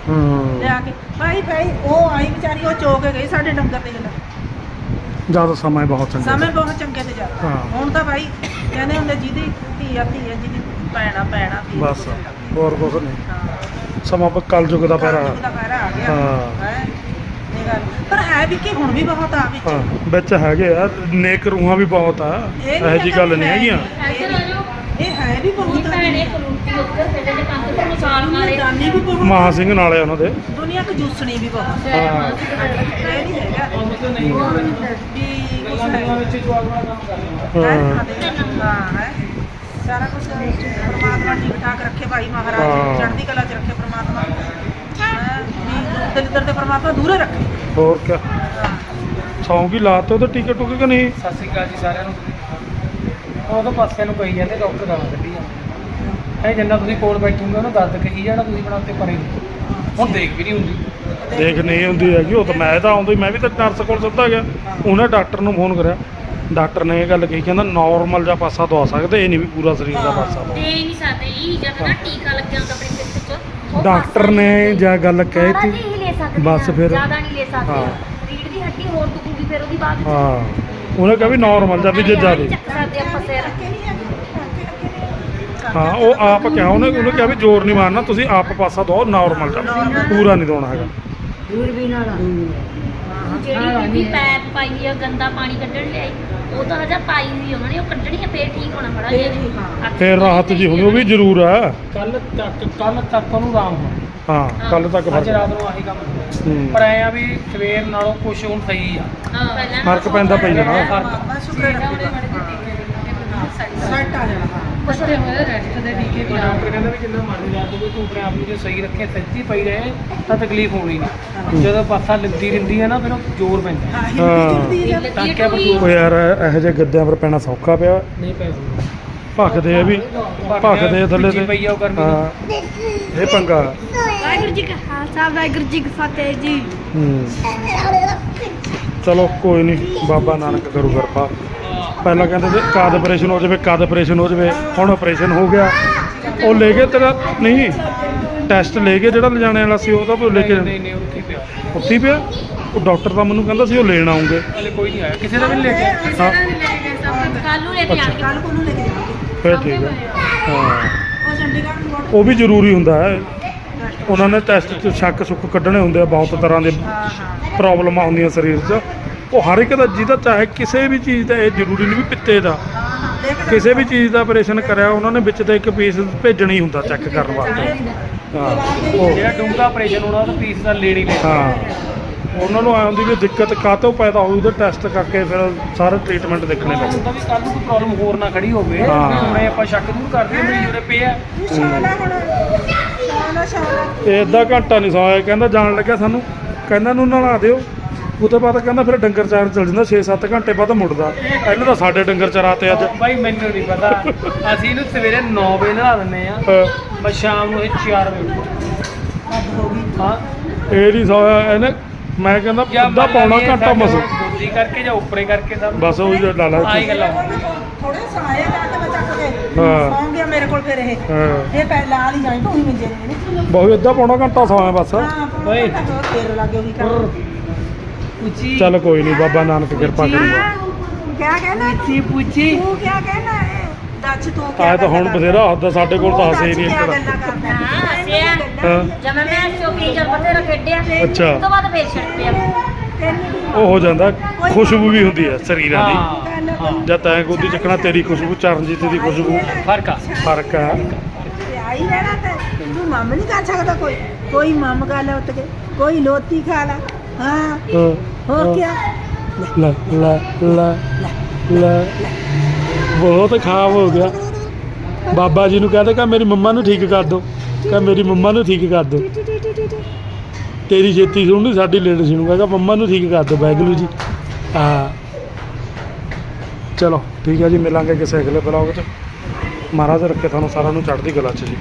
ਲਿਆ ਕੇ। ਭਾਈ ਭਾਈ ਉਹ ਆਈ ਵਿਚਾਰੀ ਉਹ ਚੋ ਕੇ ਗਈ ਸਾਡੇ ਡੰਗਰ ਦੇ ਨਾਲ ਜਦ ਸਮਾਂ ਬਹੁਤ ਚੰਗਾ ਸਮੇਂ ਬਹੁਤ ਚੰਗੇ ਤੇ ਜਾ ਹਾਂ। ਹੁਣ ਤਾਂ ਭਾਈ ਕਹਿੰਦੇ ਹੁੰਦੇ ਜਿਹਦੀ ਧੀ ਆ ਧੀ ਆ ਜਿਹਦੀ ਪੈਣਾ ਪੈਣਾ ਬਸ। ਹੋਰ ਕੁਝ ਨਹੀਂ। ਸਮਾਂ ਪ- ਕਲਯੁਗ ਦਾ ਪੈਰਾ। ਕਲਯੁੱਗ ਦਾ ਪੈਰਾ ਆ ਗਿਆ। ਹਾਂ। ਹੈ? ਇਹ ਗੱਲ। ਪਰ ਹੈ ਵੀ ਕਿ ਹੁਣ ਵੀ ਬਹੁਤ ਆ ਵਿੱਚ। ਹਾਂ ਵਿੱਚ ਹੈਗੇ ਆ ਨੇਕ ਰੂਹਾਂ ਵੀ ਬਹੁਤ ਆ। ਇਹ ਜੀ ਗੱਲ ਨਹੀਂ ਹੈਗੀਆਂ। ਇੱਧਰ ਆ ਜਾਓ ਇਹ ਹੈ ਵੀ ਬਹੁਤ ਆ। ਭੈਣੇ ਕਲੂਟੀ ਉੱਧਰ ਫਿਰ ਦੇ ਕੰਨ ਤੋਂ ਮਸਾਲ ਮਾਰੇ ਦਾਨੀ ਵੀ ਬਹੁਤ ਮਹਾ ਸਿੰਘ ਨਾਲੇ ਉਹਨਾਂ ਦੇ। ਦੁਨੀਆ ਕ ਜੂਸਣੀ ਵੀ ਬਹੁਤ ਹਾਂ। ਇਹ ਨਹੀਂ ਹੈਗਾ। ਵੀ ਕੁਛ ਹੈ। ਹਾਂ ਹਾਂ ਹੈ। ਸਾਰਾ ਕੁਝ ਪਰਮਾਤਮਾ ਠੀਕ ਠਾਕ ਰੱਖੇ ਭਾਈ ਮਹਾਰਾਜ। ਚੜ੍ਹਦੀ ਕਲਾ ਚ ਰੱਖੇ ਪਰਮਾਤਮਾ। ਵੀ ਦਲਿੱਦਰ ਦੇ ਪਰਮਾਤਮਾ ਦੂਰੇ ਰੱਖੇ। ਹੋਰ ਹਾਂ। ਸੌਂ ਕੀ ਲਾਤੇ ਉਹਦੇ ਟੀਕੇ ਟੁਕੇ ਕਿ ਨਹੀਂ? ਸਤਿ ਸ਼੍ਰੀ ਅਕਾਲ ਜੀ ਸਾਰਿਆਂ ਨੂੰ। ਉਹ ਤਾਂ ਪਾਸਿਆਂ ਨੂੰ ਕਹੀ ਜਾਂਦੇ ਡਾਕਟਰ ਗਾਲਾਂ ਕੱਢੀ ਜਾਂਦੇ। ਐ ਜਿੰਨਾ ਤੁਸੀਂ ਕੋਲ ਬੈਠੋਗੇ ਉਹਨੂੰ ਦਰਦ ਕਹੀ ਜਾਣਾ ਤੁਸੀਂ ਬਣਾ ਉੱਤੇ ਪਰੇ। ਹੁਣ ਦੇਖ ਵੀ ਨਹੀਂ ਹੁੰਦੀ। ਦੇਖ ਨਹੀਂ ਹੁੰਦੀ ਹੈਗੀ ਉਹ ਤਾਂ ਮੈਂ ਤਾਂ ਆਉਂਦੀ ਮੈਂ ਵੀ ਤਾਂ ਨਰਸ ਕੋਲ ਸਿੱਧਾ ਗਿਆ। ਉਹਨੇ ਡਾਕਟਰ ਨੂੰ ਫੋਨ ਕਰਿਆ। ਡਾਕਟਰ ਨੇ ਇਹ ਗੱਲ ਕਹੀ ਕਹਿੰਦਾ ਨਾਰਮਲ ਜਿਹਾ ਪਾਸਾ ਦਵਾ ਸਕਦੇ ਇਹ ਨਹੀਂ ਵੀ ਪੂਰਾ ਸਰੀਰ ਦਾ ਪਾਸਾ ਦਵਾ। ਦੇ ਨਹੀਂ ਸਕਦੇ ਜੀ ਜਦ ਨਾ ਟੀਕਾ ਲੱਗਿਆ ਹੁੰਦਾ ਆਪਣੇ ਸਿਰ 'ਚ ਉਹ ਡਾਕਟਰ ਨੇ ਜਾਂ ਗੱਲ ਕਹਿਤੀ ਜਿਹਾ ਬਸ ਫਿਰ- ਜ਼ਿਆਦਾ ਨਹੀਂ ਲੈ ਸਕਦੇ। ਹਾਂ। ਰੀੜ ਦੀ ਹੱਡੀ ਹੋਰ ਦੁਖੂਗੀ ਫਿਰ ਉਹਦੀ ਬਾਅਦ ਹਾਂ ਉਹਨੇ ਕਿਹਾ ਵੀ ਨਾਰਮਲ ਜਿਹਾ ਵੀ ਜੇ ਜ਼ਿਆਦਾ। ਚੱਕ ਸਕਦੇ ਆਪਾਂ ਸਿਰ। ਹਾਂ ਉਹ ਆਪ ਕਿਹਾ ਉਹਨੇ ਉਹਨੇ ਕਿਹਾ ਵੀ ਜ਼ੋਰ ਨਹੀਂ ਮਾਰਨਾ ਤੁਸੀਂ ਆਪ ਪਾਸਾ ਦੋ ਨਾਰਮਲ ਦਾ ਪੂਰਾ ਨਹੀਂ ਦੋਣਾ ਹੈਗਾ। ਦੂਰਬੀਨ ਵਾਲਾ ਜਿਹੜੀ ਬੀਬੀ ਪੈਪ ਪਾਈ ਆ ਗੰਦਾ ਪਾਣੀ ਕੱਢਣ ਲਈ। ਉਹ ਤਾਂ ਹਜਾ ਪਾਈ ਹੋਈ ਉਹਨਾਂ ਨੇ ਉਹ ਕੱਢਣੀ ਆ ਫੇਰ ਠੀਕ ਹੋਣਾ ਬੜਾ ਫੇਰ ਠੀਕ, ਹਾਂ। ਫੇਰ ਰਾਹਤ ਜੀ ਹੋਣੀ ਉਹ ਵੀ ਜ਼ਰੂਰ ਆ। ਕੱਲ ਤੱਕ ਕੱਲ ਤੱਕ ਉਹਨੂੰ ਆਰਾਮ ਹੋਣਾ। ਹਾਂ ਕੱਲ ਤੱਕ ਅੱਜ ਫ਼ਰਕ ਰਾਤ ਨੂੰ ਆਹੀ ਕੰਮ ਹੋਣਾ। ਹੂੰ। ਪਰ ਐ ਆ ਵੀ ਸਵੇਰ ਨਾਲੋਂ ਕੁਝ ਹੁਣ ਸਹੀ ਆ। ਪਹਿਲਾਂ ਫ਼ਰਕ ਪੈਂਦਾ ਪਈ ਜਾਣਾ ਫ਼ਰਕ ਬਸ ਸ਼ੁਕਰ ਹੈ ਉਹਦੇ ਮਾੜੇ ਜਿਹੇ ਟੀਕੇ ਵੀ ਲੱਗੇ ਸਾਈਡ ਸੈੱਟ ਆ ਜਾਣਾ ਹਾਂ ਪੁੱਛਦੇ ਹੋਏ ਰੈਸਟ ਦੇ ਟੀਕੇ ਵੀ ਆ। ਡਾਕਟਰ ਕਹਿੰਦਾ ਵੀ ਜਿੰਨਾ ਮਰਜ਼ੀ ਲਾ ਤੂੰ ਤੂੰ ਆਪਣੇ ਆਪ ਨੂੰ ਜੇ ਸਹੀ ਰੱਖੇ ਸੱਚੀ ਪਈ ਰਹੇ ਤਾਂ ਤਕਲੀਫ ਹੋਣੀ ਨਹੀਂ। ਜਦੋਂ ਪਾਸਾ ਲਿੰਦੀ ਰਿੰਦੀ ਹੈ ਨਾ ਫਿਰ ਉਹ ਜ਼ੋਰ ਪੈਂਦਾ। ਹਾਂ ਤਾਂ ਕਿਆ ਬਦੂ ਉਹ ਯਾਰ ਇਹੋ ਜਿਹੇ ਗੱਦਿਆਂ ਪਰ ਪੈਣਾ ਸੌਖਾ ਪਿਆ। ਨਹੀਂ ਪੈ ਸਕਦਾ। ਭਖਦੇ ਆ ਵੀ ਭਖਦੇ ਆ ਥੱਲੇ ਭਿੱਜੀ ਪਈ ਆ ਉਹ ਤੇ ਗਰਮੀ ਹਾਂ। ਇਹ ਪੰਗਾ। ਵਾਹਿਗੁਰੂ ਜੀ ਕਾ ਖਾਲਸਾ ਵਾਹਿਗੁਰੂ ਜੀ ਕੀ ਫਤਿਹ ਜੀ। ਹੂੰ। ਚਲੋ ਕੋਈ ਨਹੀਂ। ਬਾਬਾ ਨਾਨਕ ਕਰੂ ਕਿਰਪਾ। ਪਹਿਲਾਂ ਕਹਿੰਦੇ ਸੀ ਕਦ ਆਪਰੇਸ਼ਨ ਹੋ ਜਾਵੇ ਕਦ ਆਪਰੇਸ਼ਨ ਹੋ ਜਾਵੇ ਹੁਣ ਆਪਰੇਸ਼ਨ ਹੋ ਗਿਆ। ਉਹ ਲੈ ਕੇ ਤੇਰਾ ਨਹੀਂ ਟੈਸਟ ਲੈ ਕੇ ਜਿਹੜਾ ਲਿਜਾਣੇ ਵਾਲਾ ਸੀ ਉਹ ਤਾਂ ਲੈ ਕੇ ਨਹੀਂ ਨਹੀਂ ਉੱਥੇ ਪਿਆ। ਉੱਥੇ ਪਿਆ? ਉਹ ਡਾਕਟਰ ਤਾਂ ਮੈਨੂੰ ਕਹਿੰਦਾ ਸੀ ਉਹ ਲੈਣ ਆਉਂਗੇ। ਹਲੇ ਕੋਈ ਨਹੀਂ ਆਇਆ। ਕਿਸੇ ਦਾ ਵੀ ਨਹੀਂ ਲੈ ਕੇ ਹਾਂ ਕੱਲ ਨੂੰ ਲੈ ਕੇ ਜਾਣਗੇ ਕੱਲ ਕੋਲ ਨੂੰ ਲੈ ਕੇ ਜਾਵਾਂਗੇ ਫਿਰ ਠੀਕ ਹੈ ਹਾਂ। ਉਹ ਚੰਡੀਗੜ੍ਹ ਨੂੰ ਉਹ ਵੀ ਜ਼ਰੂਰੀ ਹੁੰਦਾ ਹੈ। ਉਹਨਾਂ ਨੇ ਟੈਸਟ 'ਚ ਸ਼ੱਕ ਸੁੱਕ ਕੱਢਣੇ ਹੁੰਦੇ ਆ ਬਹੁਤ ਤਰ੍ਹਾਂ ਦੇ ਪ੍ਰੋਬਲਮਾਂ ਹੁੰਦੀਆਂ ਸਰੀਰ 'ਚ। ਉਹ ਹਰ ਇੱਕ ਦਾ ਜਿਹਦਾ ਚਾਹੇ ਕਿਸੇ ਵੀ ਚੀਜ਼ ਦਾ ਇਹ ਜ਼ਰੂਰੀ ਨਹੀਂ ਵੀ ਪਿੱਤੇ ਦਾ। ਕਿਸੇ ਵੀ ਚੀਜ਼ ਦਾ ਆਪਰੇਸ਼ਨ ਕਰਿਆ ਉਹਨਾਂ ਨੇ ਵਿੱਚ ਤੇ ਇੱਕ ਪੀਸ ਭੇਜਣਾ ਹੀ ਹੁੰਦਾ ਚੈੱਕ ਕਰਨ ਵਾਸਤੇ। ਹਾਂ ਉਹ ਜਿਹੜਾ ਡੂੰਘਾ ਆਪਰੇਸ਼ਨ ਹੋਣਾ ਉਹ ਪੀਸ ਦਾ ਲੈਣੀ ਲੈ ਹਾਂ। ਉਹਨਾਂ ਨੂੰ ਆਇਆ ਹੁੰਦੀ ਵੀ ਦਿੱਕਤ ਕਾਹਤੋਂ ਪੈਦਾ ਹੋਈ ਉਹਦੇ ਟੈਸਟ ਕਰਕੇ ਫਿਰ ਸਾਰੇ ਟ੍ਰੀਟਮੈਂਟ ਦੇਖਣੇ ਪੈਂਦੇ ਹੁੰਦਾ ਵੀ ਕੱਲ ਨੂੰ ਕੋਈ ਪ੍ਰੋਬਲਮ ਹੋਰ ਨਾ ਖੜੀ ਹੋਵੇ। ਹਾਂ। ਹੁਣੇ ਆਪਾਂ ਸ਼ੱਕ ਦੂਰ ਕਰਦੇ ਹਾਂ ਮਰੀਜ਼ ਉਰੇ ਪਿਆ। ਸ਼ਾਲਾ ਹੁਣ। ਸ਼ਾਲਾ ਸ਼ਾਲਾ ਇਹ ਅੱਧਾ ਘੰਟਾ ਨਹੀਂ ਸੌਇਆ ਕਹਿੰਦਾ ਜਾਣ ਲੱਗਿਆ ਸਾਨੂੰ। ਕਹਿੰਦਾ ਨੂੰ ਨਲਾ ਦਿਓ। ਉਹ ਤੋਂ ਬਾਅਦ ਕਹਿੰਦਾ ਫਿਰ ਡੰਗਰ ਚਾਰ ਚੱਲ ਜਾਂਦਾ 6-7 ਘੰਟੇ ਬਾਅਦ ਮੁੜਦਾ। ਇਹਨੇ ਤਾਂ ਸਾਡੇ ਡੰਗਰ ਚਰਾਤੇ ਅੱਜ। ਬਾਈ ਮੈਨੂੰ ਨਹੀਂ ਪਤਾ। ਅਸੀਂ ਇਹਨੂੰ ਸਵੇਰੇ 9 ਵਜੇ ਨਲਾ ਦਿੰਦੇ ਆ ਮੈਂ ਸ਼ਾਮ ਨੂੰ ਇਹ 4 ਵਜੇ। ਹੋ। ਗਈ ਹਾਂ ਇਹ ਨਹੀਂ ਸੌਇਆ ਇਹਨੇ ਮੈਂ ਕਹਿੰਦਾ ਅੱਧਾ ਪੌਣਾ ਘੰਟਾ ਮਸ। ਦੋਜੀ ਕਰਕੇ ਜਾਂ ਉੱਪਰੇ ਕਰਕੇ ਸਭ ਬਸ ਉਹ ਜਿਹੜਾ ਲਾਲਾ ਆਹੀ ਗੱਲਾਂ ਥੋੜੇ ਜਾ ਕੇ ਮੈਂ ਚੱਕ ਕੇ ਹਾਂ। ਸੌਂ ਗਿਆ ਮੇਰੇ ਕੋਲ ਫਿਰ ਇਹ। ਹਾਂ। ਇਹ ਪੈ ਲਾ ਲਈ ਜਾਈ ਤੂੰ ਹੀ ਮੰਜੇ ਨੇ। ਬਹੁਤ ਅੱਧਾ ਪੌਣਾ ਘੰਟਾ ਸੌਇਆ ਬਸ। ਹਾਂ ਓਏ। ਤੇਰੇ ਲੱਗੇ ਵੀ ਕਰ ਚੱਲ ਕੋਈ ਨਹੀਂ ਬਾਬਾ ਨਾਨਕ ਕਿਰਪਾ ਕਰੂਗਾ ਕਿਆ ਕਹਿਣਾ ਉੱਚੀ ਪੁੱਚੀ ਤੂੰ ਕਿਆ ਕਹਿਣਾ ਹੈ ਦੱਸ ਤੂੰ ਕਿਆ ਆਏ ਤਾਂ ਹੁਣ ਬਥੇਰਾ ਹੱਦ ਸਾਡੇ ਕੋਲ ਤਾਂ ਹੱਸੇ ਨਹੀਂ ਇੱਕ ਗੱਲਾਂ ਕਰਦਾ ਹਾਂ, ਹੱਸਿਆ। ਹਾਂ ਜਦ ਮੈਂ ਚੌਕੀ ਜਲ ਬਥੇਰਾ ਖੇਡਿਆ ਅੱਛਾ। ਉਸ ਤੋਂ ਬਾਅਦ ਫੇਰ ਛੱਡ ਪਿਆ ਉਹ ਹੋ ਜਾਂਦਾ ਖੁਸ਼ਬੂ ਵੀ ਹੁੰਦੀ ਹੈ ਸਰੀਰਾਂ ਦੀ। ਹਾਂ ਜਦ ਤੈਂ ਗੋਦੀ ਚੱਕਣਾ ਤੇਰੀ ਖੁਸ਼ਬੂ ਚਰਨਜੀਤ ਦੀ ਖੁਸ਼ਬੂ। ਫ਼ਰਕ ਆ। ਫ਼ਰਕ ਹੈ ਤੇ ਆਈ ਰਹਿਣਾ ਤੇ। ਤੂੰ ਮੰਮ ਨਹੀਂ ਕਰ ਸਕਦਾ ਕੋਈ। ਕੋਈ ਮੰਮ ਗਾ ਲੈ ਉੱਤ ਕੇ। ਕੋਈ ਲੋਤੀ ਖਾ ਲਾ। ਹਾਂ। ਹਾਂ, ਹੋਰ। ਕਿਆ ਲੈ ਲੈ ਲੈ ਲੈ। ਬਹੁਤ ਖਾਬ ਹੋ ਗਿਆ। ਬਾਬਾ ਜੀ ਨੂੰ ਕਹਦੇ ਕਿ ਮੇਰੀ ਮੰਮਾ ਨੂੰ ਠੀਕ ਕਰ ਦੋ। ਕਹ ਮੇਰੀ ਮੰਮਾ ਨੂੰ ਠੀਕ ਕਰ ਦੋ। ਤੇਰੀ ਛੇਤੀ ਸੁਣਨੀ ਸਾਡੀ ਲੇਟ ਸੁਣੂਗਾ। ਕਿ ਮੰਮਾ ਨੂੰ ਠੀਕ ਕਰ ਦੋ ਬੈਗਲੂ ਜੀ। ਹਾਂ। ਚਲੋ ਠੀਕ ਹੈ ਜੀ ਮਿਲਾਂਗੇ ਕਿਸੇ ਅਗਲੇ ਬਲੌਗ 'ਚ। ਮਹਾਰਾਜ ਰੱਖੇ ਤੁਹਾਨੂੰ ਸਾਰਿਆਂ ਨੂੰ ਚੜ੍ਹਦੀ ਕਲਾ 'ਚ ਜੀ।